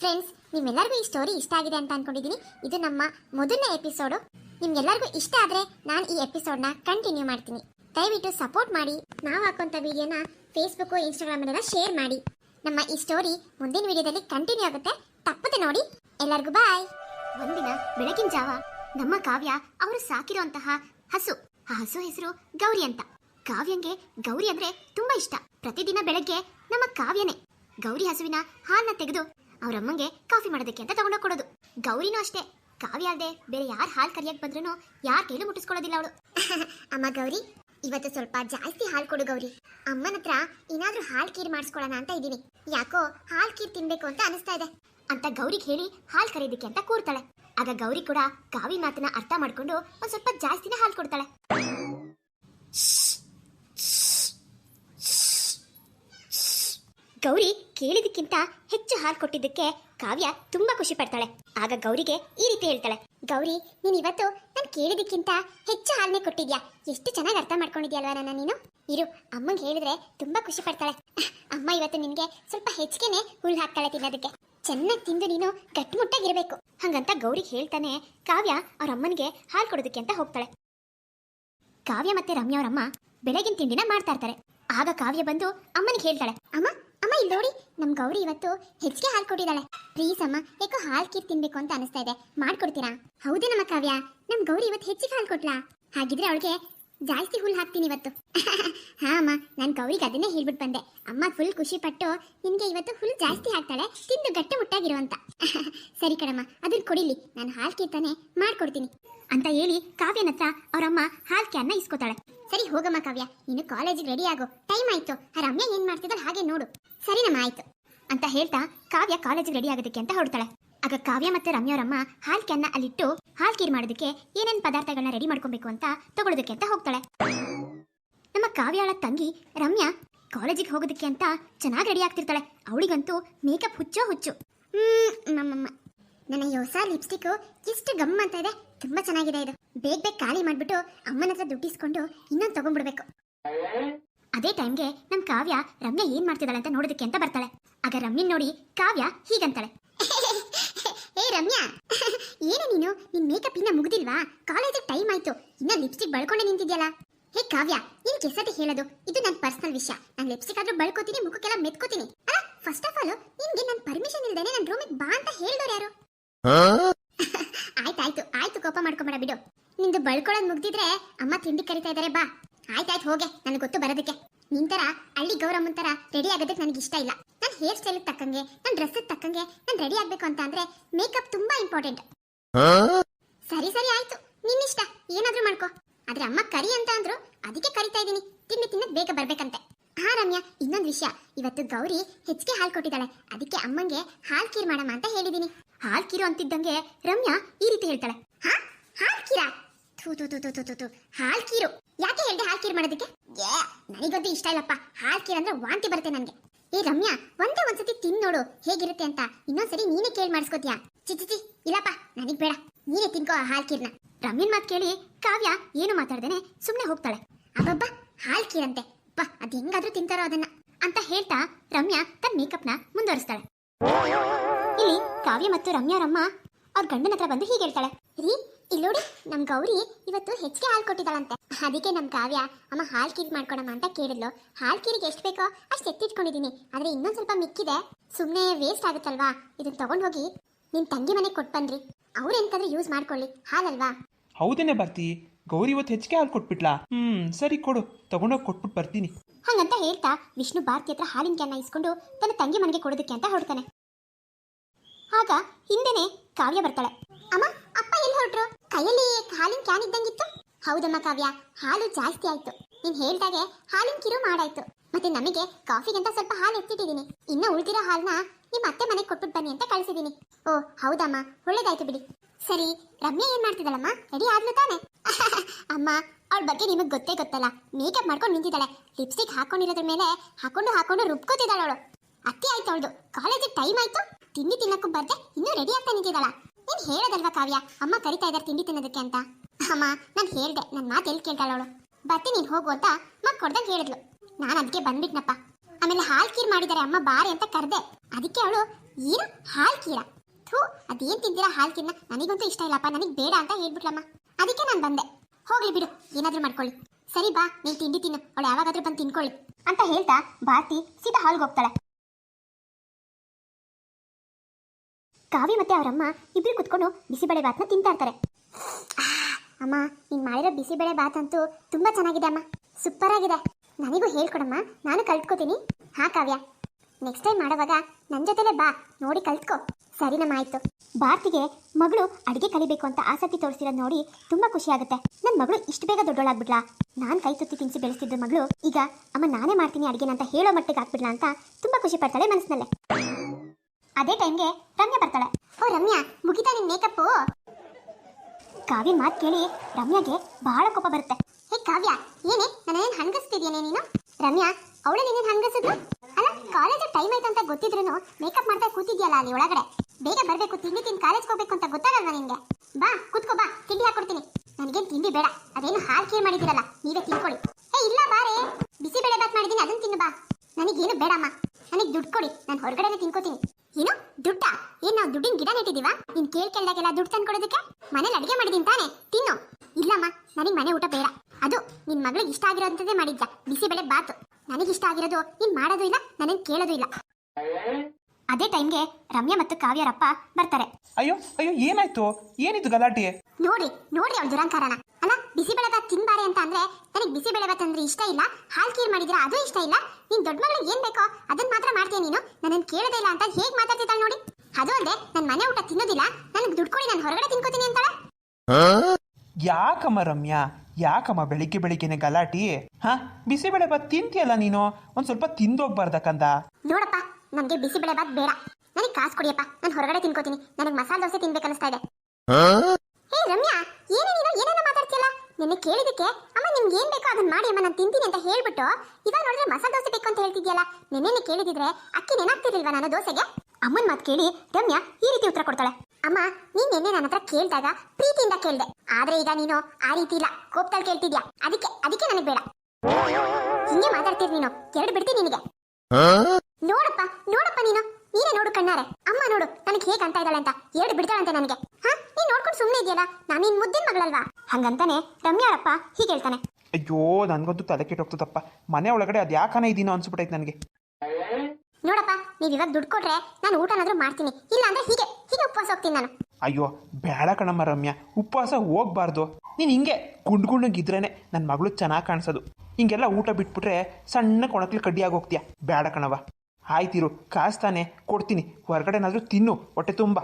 ಫ್ರೆಂಡ್ಸ್ ನಿಮ್ಮೆಲ್ಲರಿಗೂ ಈ ಸ್ಟೋರಿ ಇಷ್ಟ ಆಗಿದೆ ಅಂತ ಅನ್ಕೊಂಡಿದ್ದೀನಿ ಇದು ನಮ್ಮ ಮೊದಲನೇ ಎಪಿಸೋಡು ನಿಮ್ಗೆಲ್ಲರಿಗೂ ಇಷ್ಟ ಆದ್ರೆ ನಾನು ಈ ಎಪಿಸೋಡ್ನ ಕಂಟಿನ್ಯೂ ಮಾಡ್ತೀನಿ. ದಯವಿಟ್ಟು ಸಪೋರ್ಟ್ ಮಾಡಿ. ನಾವು ಹಾಕೋಂಥ ವಿಡಿಯೋನ ಫೇಸ್ಬುಕ್ ಇನ್ಸ್ಟಾಗ್ರಾಮಲ್ಲೆಲ್ಲ ಶೇರ್ ಮಾಡಿ. ನಮ್ಮ ಈ ಸ್ಟೋರಿ ಮುಂದಿನ ವಿಡಿಯೋದಲ್ಲಿ ಕಂಟಿನ್ಯೂ ಆಗುತ್ತೆ. ತಪ್ಪದೆ ನೋಡಿ. ಎಲ್ಲರಿಗೂ ಬಾಯ್ ಒಂದಿನ ಬೆಳಗಿನ ಜಾವ ನಮ್ಮ ಕಾವ್ಯ ಅವರು ಸಾಕಿರುವಂತಹ ಹಸು. ಆ ಹಸು ಹೆಸರು ಗೌರಿ ಅಂತ. ಕಾವ್ಯಂಗೆ ಗೌರಿ ಅಂದ್ರೆ ತುಂಬಾ ಇಷ್ಟ. ಪ್ರತಿದಿನ ಬೆಳಗ್ಗೆ ನಮ್ಮ ಕಾವ್ಯನೇ. ಗೌರಿ ಹಸುವಿನ ಹಾಲನ್ನ ತೆಗೆದು ಅವರಮ್ಮಂಗೆ ಕಾಫಿ ಮಾಡೋದಕ್ಕೆ ಅಂತ ತಗೊಂಡೋಗಿ ಕೊಡೋದು. ಗೌರಿನೂ ಅಷ್ಟೇ. ಕಾವ್ಯ ಅಲ್ದೆ ಬೇರೆ ಯಾರು ಹಾಲು ಕರಿಯಕ್ಕೆ ಬಂದ್ರೂ ಯಾರು ಕೈಲೂ ಮುಟ್ಟಿಸ್ಕೊಳ್ಳೋದಿಲ್ಲ ಅವಳು. ಅಮ್ಮ ಗೌರಿ ಇವತ್ತು ಸ್ವಲ್ಪ ಜಾಸ್ತಿ ಹಾಲು ಕೊಡು ಗೌರಿ. ಅಮ್ಮನ ಹತ್ರ ಏನಾದ್ರೂ ಹಾಲ್ ಕೀರ್ ಮಾಡಿಸ್ಕೊಳ್ಳೋಣ ಅಂತ ಇದ್ದೀನಿ. ಯಾಕೋ ಹಾಲು ಕೀರ್ ತಿನ್ಬೇಕು ಅಂತ ಅನಿಸ್ತಾ ಇದೆ. ಅಂತ ಗೌರಿಗೆ ಹೇಳಿ ಹಾಲ್ ಕರೆಯೋದಕ್ಕೆ ಅಂತ ಕೂರ್ತಾಳೆ. ಆಗ ಗೌರಿ ಕೂಡ ಕಾವಿ ಮಾತನ್ನ ಅರ್ಥ ಮಾಡ್ಕೊಂಡು ಒಂದು ಸ್ವಲ್ಪ ಜಾಸ್ತಿನೇ ಹಾಲು ಕೊಡ್ತಾಳೆ. ಗೌರಿ ಕೇಳಿದಕ್ಕಿಂತ ಹೆಚ್ಚು ಹಾಲು ಕೊಟ್ಟಿದ್ದಕ್ಕೆ ಕಾವ್ಯ ತುಂಬಾ ಖುಷಿ ಪಡ್ತಾಳೆ. ಆಗ ಗೌರಿಗೆ ಈ ರೀತಿ ಹೇಳ್ತಾಳೆ, ಗೌರಿ, ನೀನ್ ಇವತ್ತು ನಾನು ಕೇಳಿದಕ್ಕಿಂತ ಹೆಚ್ಚು ಹಾಲನೆ ಕೊಟ್ಟಿದ್ಯಾ? ಎಷ್ಟು ಚೆನ್ನಾಗಿ ಅರ್ಥ ಮಾಡ್ಕೊಂಡಿದ್ಯಲ್ವಾ ನನ್ನ ನೀನು? ಇರು, ಅಮ್ಮಂಗೆ ಹೇಳಿದ್ರೆ ತುಂಬಾ ಖುಷಿ ಪಡ್ತಾಳೆ. ಅಮ್ಮ ಇವತ್ತು ನಿನ್ಗೆ ಸ್ವಲ್ಪ ಹೆಚ್ಚಿಗೆನೆ ಹುಲ್ಲು ಹಾಕ್ತಾಳೆ ತಿನ್ನೋದಕ್ಕೆ. ಚೆನ್ನಾಗಿ ತಿಂದು ನೀನು ಗಟ್ಟಿಮುಟ್ಟಾಗಿರ್ಬೇಕು. ಹಂಗಂತ ಗೌರಿಗೆ ಹೇಳ್ತಾನೆ ಕಾವ್ಯ ಅವ್ರ ಅಮ್ಮನಿಗೆ ಹಾಲು ಕೊಡೋದಕ್ಕೆ ಅಂತ ಹೋಗ್ತಾಳೆ. ಕಾವ್ಯ ಮತ್ತೆ ರಮ್ಯ ಅವರಮ್ಮ ಬೆಳಗಿನ ತಿಂಡಿನ ಮಾಡ್ತಾ ಇರ್ತಾರೆ. ಆಗ ಕಾವ್ಯ ಬಂದು ಅಮ್ಮನಿಗೆ ಹೇಳ್ತಾಳೆ, ಅಮ್ಮ ಇಲ್ಲಿ ನೋಡಿ ನಮ್ ಗೌರಿ ಇವತ್ತು ಹೆಚ್ಚಿಗೆ ಹಾಲು ಕೊಟ್ಟಿದ್ದಾಳೆ. ಪ್ಲೀಸ್ ಅಮ್ಮ, ಯಾಕೋ ಹಾಲು ಕೀರ್ ತಿನ್ಬೇಕು ಅಂತ ಅನಿಸ್ತಾ ಇದೆ. ಮಾಡ್ಕೊಡ್ತೀರಾ? ಹೌದೇ ನಮ್ಮ ಕಾವ್ಯ? ನಮ್ ಗೌರಿ ಇವತ್ತು ಹೆಚ್ಚಿಗೆ ಹಾಲು ಕೊಟ್ಲಾ? ಹಾಗಿದ್ರೆ ಅವಳಿಗೆ ಜಾಸ್ತಿ ಹುಲ್ ಹಾಕ್ತೀನಿ ಇವತ್ತು. ಹಾ, ಅಮ್ಮ, ನಾನು ಗೌರಿಗೆ ಅದನ್ನೇ ಹೇಳ್ಬಿಟ್ಟು ಬಂದೆ. ಅಮ್ಮ ಫುಲ್ ಖುಷಿ ಪಟ್ಟು ನಿನ್ಗೆ ಇವತ್ತು ಹುಲ್ ಜಾಸ್ತಿ ಹಾಕ್ತಾಳೆ, ತಿಂದು ಗಟ್ಟಿ ಮುಟ್ಟಾಗಿರುವಂತ. ಸರಿ ಕಣಮ್ಮ ಅದನ್ನ ಕೊಡಿಲಿ. ನಾನು ಹಾಲು ಕೇತಾನೆ ಮಾಡ್ಕೊಡ್ತೀನಿ. ಅಂತ ಹೇಳಿ ಕಾವ್ಯನ ಹತ್ರ ಅವರಮ್ಮ ಹಾಲ್ ಕ್ಯಾನ್ನ ಇಸ್ಕೋತಾಳೆ. ಸರಿ ಹೋಗಮ್ಮ ಕಾವ್ಯ, ನೀನು ಕಾಲೇಜಿಗೆ ರೆಡಿ ಆಗೋ. ಟೈಮ್ ಆಯ್ತು. ಆ ರಮ್ಯ ಏನ್ ಮಾಡ್ತಿದ್ದಾಳೆ ಹಾಗೆ ನೋಡು. ಸರಿನಮ್ಮ, ಆಯ್ತು. ಅಂತ ಹೇಳ್ತಾ ಕಾವ್ಯ ಕಾಲೇಜಿಗೆ ರೆಡಿ ಆಗೋದಕ್ಕೆ ಅಂತ ಹೊರಡ್ತಾಳೆ. ಆಗ ಕಾವ್ಯ ಮತ್ತೆ ರಮ್ಯ ಅವರಮ್ಮ ಹಾಲ್ ಕ್ಯಾನ್ನ ಅಲ್ಲಿಟ್ಟು ಹಾಲ್ ಕೀರ್ ಮಾಡೋದಕ್ಕೆ ಏನೇನ್ ಪದಾರ್ಥಗಳನ್ನ ರೆಡಿ ಮಾಡ್ಕೊಬೇಕು ಅಂತ ತಗೊಳ್ಳೋದಕ್ಕೆ ಅಂತ ಹೋಗ್ತಾಳೆ. ನಮ್ಮ ಕಾವ್ಯಾಳ ತಂಗಿ ರಮ್ಯಾ ಕಾಲೇಜಿಗೆ ಹೋಗೋದಕ್ಕೆ ಅಂತ ಚೆನ್ನಾಗಿ ರೆಡಿ ಆಗ್ತಿರ್ತಾಳೆ. ಅವಳಿಗಂತೂ ಮೇಕಪ್ ಹುಚ್ಚೋ ಹುಚ್ಚು. ಹ್ಮ್ ನನ್ನ ಹೊಸ ಲಿಪ್ಸ್ಟಿಕ್ ಎಷ್ಟು ಗಮ್ ಅಂತ ಇದೆ. ತುಂಬಾ ಚೆನ್ನಾಗಿದೆ ಇದು. ಬೇಗ ಬೇಗ ಖಾಲಿ ಮಾಡ್ಬಿಟ್ಟು ಅಮ್ಮನ ಹತ್ರ ದುಡ್ಡಿಸ್ಕೊಂಡು ಇನ್ನೊಂದು ತಗೊಂಡ್ಬಿಡ್ಬೇಕು. ಅದೇ ಟೈಮ್ಗೆ ನಮ್ ಕಾವ್ಯ ರಮ್ಯಾ ಏನ್ ಮಾಡ್ತಿದ್ದಾಳೆ ಅಂತ ನೋಡೋದಕ್ಕೆ ಅಂತ ಬರ್ತಾಳೆ. ಆಗ ರಮ್ಯನ್ ನೋಡಿ ಕಾವ್ಯ ಹೀಗಂತಾಳೆ. ಏ ರಮ್ಯಾ. ಏನು ನೀನು? ನಿನ್ ಮೇಕಪ್ ಇನ್ನ ಮುಗ್ದಿಲ್ವಾ? ಕಾಲೇಜಿಗೆ ಟೈಮ್ ಆಯ್ತು. ಇನ್ನ ಲಿಪ್ಸ್ಟಿಕ್ ಬಳ್ಕೊಂಡೆ ನಿಂತಿದ್ಯಲ್ಲ. ಹೇ ಕಾವ್ಯ ನಿನ್ ಕೆಸತಿ ಹೇಳೋದು? ಇದು ನನ್ನ ಪರ್ಸನಲ್ ವಿಷಯ. ನಾನು ಲಿಪ್ಸ್ಟಿಕ್ ಆದ್ರೂ ಬಳ್ಕೋತೀನಿ ಮುಖಕ್ಕೆಲ್ಲ ಮೆತ್ಕೋತೀನಿ. ಅಲ್ಲ ಫಸ್ಟ್ ಆಫ್ ಆಲ್ ನಿನ್ಗೆ ನನ್ ಪರ್ಮಿಷನ್ ಇಲ್ದೇನೆ ನನ್ ರೂಮಿಗೆ ಬಾ ಅಂತ ಹೇಳಿದವ್ರು ಯಾರು? ಆಯ್ತಾಯ್ತು ಆಯ್ತು ಕೋಪ ಮಾಡ್ಕೊಂಬೇಡ ಬಿಡು. ನಿಂದು ಬಳ್ಕೊಳ್ಳೋದ್ ಮುಗ್ದಿದ್ರೆ ಅಮ್ಮ ತಿಂಡಿ ಕರಿತಾ ಇದಾರೆ ಬಾ. ಆಯ್ತಾಯ್ತು ಹೋಗೆ. ನನಗೆ ಗೊತ್ತು ಬರೋದಕ್ಕೆ. ನಿಂತರ ಹಳ್ಳಿ ಗೌರಮ್ಮನ್ ತರ ರೆಡಿ ಆಗೋದಕ್ಕೆ ನನಗೆ ಇಷ್ಟ ಇಲ್ಲ. ನನ್ನ ಹೇರ್ ಸ್ಟೈಲ್ ತಕ್ಕಂಗೆ ನನ್ನ ಡ್ರೆಸ್ ತಕ್ಕಂಗೆ ನಾನು ರೆಡಿ ಆಗ್ಬೇಕು ಅಂತ ಅಂದ್ರೆ ಮೇಕಪ್ ತುಂಬಾ ಇಂಪಾರ್ಟೆಂಟ್ ಸರಿ ಸರಿ ಆಯ್ತು. ನಿನ್ನಿಷ್ಟ. ಏನಾದ್ರೂ ಮಾಡ್ಕೋ. ಆದ್ರೆ ಅಮ್ಮ ಕರಿ ಅಂತ ಅಂದ್ರು ಅದಕ್ಕೆ ಕರಿತಾ ಇದ್ದೀನಿ. ತಿಂಡಿ ತಿನ್ನಕ್ ಬೇಗ ಬರ್ಬೇಕಂತೆ. ಹಾ ರಮ್ಯಾ ಇನ್ನೊಂದು ವಿಷಯ. ಇವತ್ತು ಗೌರಿ ಹೆಚ್ಚಿಗೆ ಹಾಲು ಕೊಟ್ಟಿದ್ದಾಳೆ. ಅದಕ್ಕೆ ಅಮ್ಮಂಗೆ ಹಾಲ್ ಕೀರ್ ಮಾಡಮ್ಮ ಅಂತ ಹೇಳಿದೀನಿ ಹಾಲ್ ಕೀರು ಅಂತಿದ್ದಂಗೆ ರಮ್ಯಾ ಈ ರೀತಿ ಹೇಳ್ತಾಳೆ. ಹಾ? ಹಾಲ್ ಕೀರಾ ಥೂ ಥೂ ಥೂ ಥೂ ಥೂ ಥೂ ಥೂ. ಹಾಲ್ ಕೀರು ಯಾಕೆ ಹೇಳ್ದೆ ಹಾಲ್ ಕೀರ್ ಮಾಡೋದಕ್ಕೆ? ಏ ನನಗಂತೂ ಇಷ್ಟ ಇಲ್ಲಪ್ಪ. ಹಾಲ್ ಕೀರ್ ಅಂದ್ರೆ ವಾಂತಿ ಬರುತ್ತೆ ನನ್ಗೆ. ಏ, ರಮ್ಯಾ, ಒಂದೇ ಒಂದ್ಸತಿ ತಿನ್ ನೋಡು. ಹೇಗಿರುತ್ತೆ ಅಂತ ಇನ್ನೊಂದ್ಸರಿ ನೀನೇ ಕೇಳಿ ಮಾಡಿಸ್ಕೋತೀಯ? ಚಿಚಿಚಿ ಇಲ್ಲಪ್ಪ, ನನಗ್ ಬೇಡ. ನೀನೇ ತಿನ್ಕೋ ಹಾಲ್ ಕೀರ್ನ ರಮ್ಯನ್ ಮಾತು ಕೇಳಿ ಕಾವ್ಯ ಏನು ಮಾತಾಡ್ದೇನೆ ಸುಮ್ನೆ ಹೋಗ್ತಾಳೆ. ಅಬ್ಬಬ್ಬ, ಹಾಲ್ ಕೀರಂತೆ ಅಪ್ಪ ಅದ್ ಹೆಂಗಾದ್ರೂ ತಿಂತಾರೋ ಅದನ್ನ ಅಂತ ಹೇಳ್ತಾ ರಮ್ಯಾ ತನ್ನ ನ ಮುಂದುವರಿಸ್ತಾಳೆ. ಇಲ್ಲಿ ಕಾವ್ಯ ಮತ್ತು ರಮ್ಯಾರಮ್ಮ ಅವ್ರ ಗಂಡನ ಹತ್ರ ಬಂದು ಹೀಗೆ ಹೇಳ್ತಾಳೆ. ರೀ ಇಲ್ಲಿ ನೋಡಿ ನಮ್ ಗೌರಿ ಇವತ್ತು ಹೆಚ್ಚಿಗೆ ಹಾಲು ಕೊಟ್ಟಿದ್ದಾಳಂತೆ. ಅದಕ್ಕೆ ನಮ್ ಕಾವ್ಯ ಅಮ್ಮ ಹಾಲು ಕೀರ್ ಮಾಡ್ಕೊಡಮ್ಮ ಅಂತ ಕೇಳಿದ್ಲು. ಹಾಲು ಕೀರಿಗೆ ಎಷ್ಟು ಬೇಕೋ ಅಷ್ಟು ಎತ್ತಿಟ್ಕೊಂಡಿದ್ದೀನಿ ಆದ್ರೆ ಇನ್ನೊಂದ್ ಸ್ವಲ್ಪ ಮಿಕ್ಕಿದೆ. ಸುಮ್ಮನೆ ವೇಸ್ಟ್ ಆಗುತ್ತಲ್ವಾ? ಇದನ್ನ ತಗೊಂಡು ಹೋಗಿ ನಿಮ್ ತಂಗಿ ಮನೆಗೆ ಕೊಟ್ ಬನ್ರಿ ಅವ್ರು ಎಂತಾದ್ರೂ ಯೂಸ್ ಮಾಡ್ಕೊಳ್ಳಿ. ಹಾಲಲ್ವಾ? ಹೌದೇನೆ ಬರ್ತಿ ಗೌರಿ ಇವತ್ತು ಹೆಚ್ಚಿಗೆ ಹಾಲು ಕೊಟ್ಬಿಟ್ಲಾ? ಹ್ಮ್ ಸರಿ ಕೊಡು. ತಗೊಂಡೋಗಿ ಕೊಟ್ಬಿಟ್ಟು ಬರ್ತೀನಿ. ಹಂಗಂತ ಹೇಳ್ತಾ ವಿಷ್ಣು ಭಾರತಿ ಹತ್ರ ಹಾಲಿನ ಕ್ಯಾನ್ನ ಇಸ್ಕೊಂಡು ತನ್ನ ತಂಗಿ ಮನೆಗೆ ಕೊಡೋದಕ್ಕೆ ಅಂತ ಹೊರಡ್ತಾನೆ. ಆಗ ಹಿಂದೆನೆ ಕಾವ್ಯ ಬರ್ತಾಳೆ. ಅಮ್ಮ ಅಪ್ಪ ಎಲ್ಲಿ ಹೊರಟ್ರು? ಕೈಯಲ್ಲಿ ಹಾಲಿನ ಕ್ಯಾನ್ ಇದ್ದಂಗಿತ್ತು? ಹೌದಮ್ಮ ಕಾವ್ಯ, ಹಾಲು ಜಾಸ್ತಿ ಆಯ್ತು. ನೀನ್ ಹೇಳ್ದಾಗೆ ಹಾಲಿನ ಕಿರು ಮಾಡಾಯ್ತು. ಮತ್ತೆ ನಮಗೆ ಕಾಫಿಗಂತ ಸ್ವಲ್ಪ ಹಾಲು ಎತ್ತಿಟ್ಟಿದ್ದೀನಿ ಇನ್ನ ಉಳಿದಿರೋ ಹಾಲ್ನ ನಿಮ್ಮ ಅತ್ತೆ ಮನೆಗೆ ಕೊಟ್ಬಿಟ್ಟು ಬನ್ನಿ ಅಂತ ಕಳ್ಸಿದೀನಿ. ಓ, ಹೌದಮ್ಮ. ಒಳ್ಳೇದಾಯ್ತು ಬಿಡಿ. ಸರಿ, ರಮ್ಯಾ ಏನ್ ಮಾಡ್ತಿದ್ದಾಳಮ್ಮ? ರೆಡಿ ಆದ್ಲು ತಾನೆ? ಅಮ್ಮ, ಅವಳ ಬಗ್ಗೆ ನಿಮಗ್ ಗೊತ್ತೇ ಗೊತ್ತಲ್ಲ. ಮೇಕಪ್ ಮಾಡ್ಕೊಂಡು ನಿಂತಿದ್ದಾಳೆ. ಲಿಪ್ಸ್ಟಿಕ್ ಹಾಕೊಂಡಿರೋದ್ರ ಮೇಲೆ ಹಾಕೊಂಡು ಹಾಕೊಂಡು ರುಬ್ಕೋತಿದ್ದಾಳೆ ಅವಳು. ಅತ್ತೆ ಆಯ್ತು ಅವಳು ಕಾಲೇಜಿಗೆ ಟೈಮ್ ಆಯ್ತು. ತಿಂಡಿ ತಿನ್ನಕ್ಕೂ ಬರ್ದೆ, ಇನ್ನೂ ರೆಡಿ ಆಗ್ತಾ ನಿಂತಿದ್ದಾಳ. ನೀನ್ ಹೇಳೋದಲ್ವಾ ಕಾವ್ಯ? ಅಮ್ಮ ಕರಿತಾ ಇದ್ದಾರೆ ತಿಂಡಿ ತಿನ್ನೋದಕ್ಕೆ ಅಂತ. ಅಮ್ಮ, ನಾನು ಹೇಳ್ದೆ ನನ್ನ ಮಾತು ಎಲ್ಲಿ ಕೇಳ್ತಾಳ ಅವಳು? ಬರ್ತೀನಿ, ನೀನ್ ಹೋಗು ಅಂತ ಮಗ ಕೊಡ್ದಂಗೆ ಹೇಳಿದ್ಲು. ನಾನು ಅದಕ್ಕೆ ಬಂದ್ಬಿಟ್ನಪ್ಪ. ಆಮೇಲೆ ಹಾಲ್ ಕೀರ್ ಮಾಡಿದ್ದಾರೆ ಅಮ್ಮ ಬಾರಿ ಅಂತ ಕರೆದೆ. ಅದಕ್ಕೆ ಅವಳು, ಏನು? ಹಾಲ್ ಕೀರ ಥೂ, ಅದೇನ್ ತಿಂದಿರಾ ಹಾಲ್ ಕೀರ್ನ ನನಗಂತೂ ಇಷ್ಟ ಇಲ್ಲಪ್ಪ, ನನಗೆ ಬೇಡ ಅಂತ ಹೇಳ್ಬಿಟ್ಲಮ್ಮ. ಅದಕ್ಕೆ ನಾನು ಬಂದೆ. ಹೋಗ್ಲಿ ಬಿಡು, ಏನಾದ್ರೂ ಮಾಡ್ಕೊಳ್ಳಿ. ಸರಿ ಬಾ, ನೀನ್ ತಿಂಡಿ ತಿನ್ನು, ಅವಳು ಯಾವಾಗಾದ್ರೂ ಬಂದು ತಿನ್ಕೊಳ್ಳಿ. ಅಂತ ಹೇಳ್ತಾ ಭಾರತಿ ಸೀದಾ ಹಾಲ್ಗೆ ಹೋಗ್ತಾಳೆ. ಕಾವಿ ಮತ್ತೆ ಅವರಮ್ಮ ಇಬ್ರು ಕುತ್ಕೊಂಡು ಬಿಸಿಬೇಳೆ ಬಾತ್ನ ತಿಂತಾ ಇರ್ತಾರೆ. ಅಮ್ಮ, ನೀನು ಮಾಡಿರೋ ಬಿಸಿಬೇಳೆ ಬಾತ್ ಅಂತೂ ತುಂಬ ಚೆನ್ನಾಗಿದೆ ಅಮ್ಮ. ಸೂಪರ್ ಆಗಿದೆ. ನನಗೂ ಹೇಳ್ಕೊಡಮ್ಮ, ನಾನು ಕಲ್ತ್ಕೋತೀನಿ ಹಾ, ಕಾವ್ಯ. ನೆಕ್ಸ್ಟ್ ಟೈಮ್ ಮಾಡೋವಾಗ ನನ್ನ ಜೊತೆಲೆ ಬಾ, ನೋಡಿ ಕಲ್ತ್ಕೋ ಸರಿನಮ್ಮ ಆಯ್ತು. ಭಾರತಿಗೆ ಮಗಳು ಅಡುಗೆ ಕಲಿಬೇಕು ಅಂತ ಆಸಕ್ತಿ ತೋರಿಸಿರೋದು ನೋಡಿ ತುಂಬಾ ಖುಷಿ ಆಗುತ್ತೆ. ನನ್ನ ಮಗಳು ಇಷ್ಟು ಬೇಗ ದೊಡ್ಡೋಳಾಗ್ಬಿಡ್ಲಾ ನಾನು ಕೈ ತುತ್ತಿ ತಿನ್ಸಿ ಬೆಳೆಸ್ತಿದ್ದ ಮಗಳು ಈಗ, ಅಮ್ಮ, ನಾನೇ ಮಾಡ್ತೀನಿ ಅಡುಗೆನ ಅಂತ ಹೇಳೋ ಮಟ್ಟಿಗೆ ಆಗ್ಬಿಡ್ಲಾ ಅಂತ ತುಂಬಾ ಖುಷಿ ಪಡ್ತಾಳೆ ಮನಸ್ಸಿನಲ್ಲೇ. ಅದೇ ಟೈಮ್ಗೆ ರಮ್ಯಾ ಬರ್ತಾಳೆ. ಓ, ರಮ್ಯಾ, ಮುಗಿತಾ ನಿನ್ ಮೇಕಪ್ ಕಾವ್ಯ ಮಾತು ಕೇಳಿ ರಮ್ಯಾಗೆ ಬಹಳ ಕೋಪ ಬರುತ್ತೆ. ಹೇ ಕಾವ್ಯ, ಏನೇ, ನನ್ನೇನು ಹಂಗಸ್ತಿದ್ಯೇನೆ ನೀನು? ರಮ್ಯಾ, ಅವಳು ನಿನ್ನ ಹಂಗಸಿದ್ರು ಅಲ್ಲ ಕಾಲೇಜ್ ಟೈಮ್ ಆಯ್ತು ಅಂತ ಗೊತ್ತಿದ್ರು ಮೇಕಪ್ ಮಾಡ್ತಾ ಕೂತಿದ್ಯಲ್ಲ ಅಲ್ಲಿ ಒಳಗಡೆ? ಬೇಗ ಬರ್ಬೇಕು, ತಿಂಡಿ ತಿನ್ ಕಾಲೇಜ್ ಹೋಗ್ಬೇಕು ಅಂತ ಗೊತ್ತಾಗಲ್ಲ ನಿನ್ಗೆ? ಬಾ, ಕೂತ್ಕೋ, ಬಾ, ತಿಂಡಿ ಹಾಕೊಡ್ತೀನಿ. ನನಗೇನು ತಿಂಡಿ ಬೇಡ, ಅದೇನು ಹಾಲು ಕೇಳಿ ಮಾಡಿದಿರಲ್ಲ ನೀವೇ ತಿನ್ಕೊಳ್ಳಿ. ಏ ಇಲ್ಲ ಬಾರೆ? ಬಿಸಿ ಬೇಳೆ ಬಾತ್ ಮಾಡಿದ್ದೀನಿ ಅದನ್ನ ತಿನ್ನು ಬಾ. ನನಗೇನು ಬೇಡಮ್ಮ. ನನಗೆ ದುಡ್ಡು ಕೊಡಿ, ನಾನು ಹೊರಗಡೆನೆ ತಿನ್ಕೋತೀನಿ. ಏನು ದುಡ್ಡ? ಏನ್ ನಾವು ದುಡ್ಡಿನ ಗಿಡ ನೆಟ್ಟಿದೀವಾ? ನೀನ್ ಕೇಳ್ ಕೇಳ್ದಾಗೆಲ್ಲ ದುಡ್ಡು ತಂದು ಕೊಡೋದಕ್ಕೆ ಮನೇಲಿ ಅಡಿಗೆ ಮಾಡಿದೀನಿ ತಾನೆ ತಿನ್ನು. ಇಲ್ಲಮ್ಮ ನನಗೆ ಮನೆ ಊಟ ಬೇಡ. ಅದು ನಿನ್ ಮಗಳಿಗೆ ಇಷ್ಟ ಆಗಿರೋಂಥದ್ದೇ ಮಾಡಿದ್ದ ಬಿಸಿ ಬೆಳೆ ಬಾತು. ನನಗೆ ಇಷ್ಟ ಆಗಿರೋದು ನೀನ್ ಮಾಡೋದು ಇಲ್ಲ ನನಗೆ ಕೇಳೋದು ಇಲ್ಲ. ಅದೇ ಟೈಮ್ಗೆ ರಮ್ಯಾ ಮತ್ತು ಕಾವ್ಯರಪ್ಪ ಬರ್ತಾರೆ. ಅಯ್ಯೋ ಅಯ್ಯೋ ಏನಾಯ್ತು? ಏನಿದು ಗಲಾಟೆ? ನೋಡಿ ನೋಡಿ ಅವ್ಳ ದುರಂಕಾರನ. ಬಿಸಿಬೇಳೆ ಬಾತ್ ತಿನ್ಬಾರೆ ಅಂತ ಅಂದ್ರೆ ನನಗೆ ಬಿಸಿಬೇಳೆ ಬಾತ್ ಅಂದ್ರೆ ಇಷ್ಟ ಇಲ್ಲ ಹಾಲ್ ಕೀರ್ ಮಾಡಿದ್ರೆ ಅದು ಇಷ್ಟ ಇಲ್ಲ. ನಿನ್ ದೊಡ್ಡ ಮಗಳಿಗೆ ಏನ್ ಬೇಕೋ ಅದನ್ನ ಮಾತ್ರ ಮಾಡ್ತೀಯ ನೀನು? ನನ್ನನ್ನು ಕೇಳದೇ ಇಲ್ಲ ಅಂತ ಹೇಗ್ ಮಾತಾಡ್ತಿದ್ದಾಳೆ ನೋಡಿ? ಅದು ಅಲ್ಲದೆ ನನ್ನ ಮನೆ ಊಟ ತಿನ್ನೋದಿಲ್ಲ ನನಗೆ ದುಡ್ಡು ಕೊಡಿ ನಾನು ಹೊರಗಡೆ ತಿನ್ಕೋತೀನಿ ಅಂತಾಳೆ. ಯಾಕಮ್ಮ ರಮ್ಯಾ? ಯಾಕಮ್ಮ ಬೆಳಿಗ್ಗೆ ಬೆಳಿಗ್ಗೆನೆ ಗಲಾಟಿ? ಹಾ ಬಿಸಿಬೇಳೆ ಬಾತ್ ತಿಂತೀಯಲ್ಲ ನೀನು? ಒಂದ್ ಸ್ವಲ್ಪ ತಿಂದೋಗ್ಬಾರ್ದ ಕಂದ? ನೋಡಪ್ಪ ನನಗೆ ಬಿಸಿಬೇಳೆ ಬಾತ್ ಬೇಡ. ನನಗೆ ಕಾಸು ಕೊಡಿಯಪ್ಪ ನಾನು ಹೊರಗಡೆ ತಿನ್ಕೋತೀನಿ. ನನಗೆ ಮಸಾಲೆ ದೋಸೆ ತಿನ್ಬೇಕು ಅನಿಸ್ತಾ ಇದೆ. ಹೇ ರಮ್ಯಾ ಏನೇ ನೀನು ಏನೇನೋ ಮಾತಾಡ್ತಿಯಲ್ಲ? ನಿನ್ನೆ ಕೇಳಿದಕ್ಕೆ ಅಮ್ಮ ನಿಮ್ಗೆ ಏನ್ ಬೇಕೋ ಅದನ್ನ ಮಾಡಿ ಅಮ್ಮ ನಾನು ತಿಂತೀನಿ ಅಂತ ಹೇಳ್ಬಿಟ್ಟು ಇವಾಗ ನೋಡಿದ್ರೆ ಮಸಾಲೆ ದೋಸೆ ಬೇಕು ಅಂತ ಹೇಳ್ತಿದ್ಯಲ್ಲ? ನಿನ್ನೆ ಕೇಳಿದಿದ್ರೆ ಅಕ್ಕಿ ನೆನಾಗ್ತಿರ್ಲಿಲ್ವಾ ನಾನು ದೋಸೆಗೆ? ಅಮ್ಮನ ಮಾತು ಕೇಳಿ ರಮ್ಯಾ ಈ ರೀತಿ ಉತ್ತರ ಕೊಡ್ತಾಳೆ. ಅಮ್ಮ ನೀನ್ ನಿನ್ನೆ ನನ್ನ ಹತ್ರ ಕೇಳಿದಾಗ ಪ್ರೀತಿಯಿಂದ ಕೇಳ್ದೆ. ಆದ್ರೆ ಈಗ ನೀನು ಆ ರೀತಿ ಇಲ್ಲ. ಕೋಪದಲ್ಲಿ ಕೇಳ್ತಿದ್ಯಾ? ಅದಕ್ಕೆ ಅದಕ್ಕೆ ನನಗೆ ಬೇಡ. ಹಿಂಗೆ ಮಾತಾಡ್ತೀರಿ ನೀನು. ಎರಡು ಬಿಡ್ತೀನಿ ನಿನಗೆ. ನೋಡಪ್ಪ ನೋಡಪ್ಪ ನೀನು. ನೀನೇ ನೋಡು ಕಣ್ಣಾರೆ. ಅಮ್ಮ ನೋಡು ನನಗೆ ಹೇಗೆ ಅಂತ ಇದ್ದಾಳೆ ಅಂತ. ಎರಡು ಬಿಡ್ತಾಳಂತೆ ನನಗೆ. ಹಾ ನೀನ್ ನೋಡ್ಕೊಂಡು ಸುಮ್ಮನೆ ಇದೆಯಲ್ಲ ನಾನು ನಿನ್ ಮುದ್ದಿನ ಮಗಳಲ್ವಾ? ಹಂಗಂತಾನೆ ರಮ್ಯಾಳಪ್ಪ ಹೀಗೆ ಹೇಳ್ತಾನೆ. ಅಯ್ಯೋ ನನಗಂತೂ ತಲೆ ಕೆಟ್ಟೋಗ್ತದಪ್ಪ. ಮನೆ ಒಳಗಡೆ ಅದು ಯಾಕನ ಇದೀನೋ ಅನ್ಸ್ಬಿಟ್ಟೈತೆ ನನಗೆ. ನೋಡಪ್ಪ ನೀವ್ ಇವಾಗ ದುಡ್ಡು ಕೊಟ್ರೆ ನಾನು ಊಟನಾದ್ರೂ ಮಾಡ್ತೀನಿ. ಇಲ್ಲ ಅಂದ್ರೆ ಹೀಗೆ ಹೀಗೆ ಉಪವಾಸ ಹೋಗ್ತೀನಿ ನಾನು. ಅಯ್ಯೋ ಬೇಡ ಕಣಮ್ಮ ರಮ್ಯಾ. ಉಪವಾಸ ಹೋಗ್ಬಾರ್ದು. ನೀನು ಹಿಂಗೆ ಗುಂಡ್ ಗುಂಡಗಿದ್ರೇನೆ ನನ್ನ ಮಗಳು ಚೆನ್ನಾಗಿ ಕಾಣಿಸೋದು. ಹಿಂಗೆಲ್ಲ ಊಟ ಬಿಟ್ಬಿಟ್ರೆ ಸಣ್ಣ ಕೊಣಕ್ಲಿ ಕಡ್ಡಿಯಾಗಿ ಹೋಗ್ತೀಯ ಬೇಡ ಕಣವ ಆಯ್ತಿರು, ಕಾಸ್ತಾನೆ, ಕೊಡ್ತೀನಿ. ಹೊರಗಡೆನಾದ್ರೂ ತಿನ್ನು, ಹೊಟ್ಟೆ ತುಂಬ.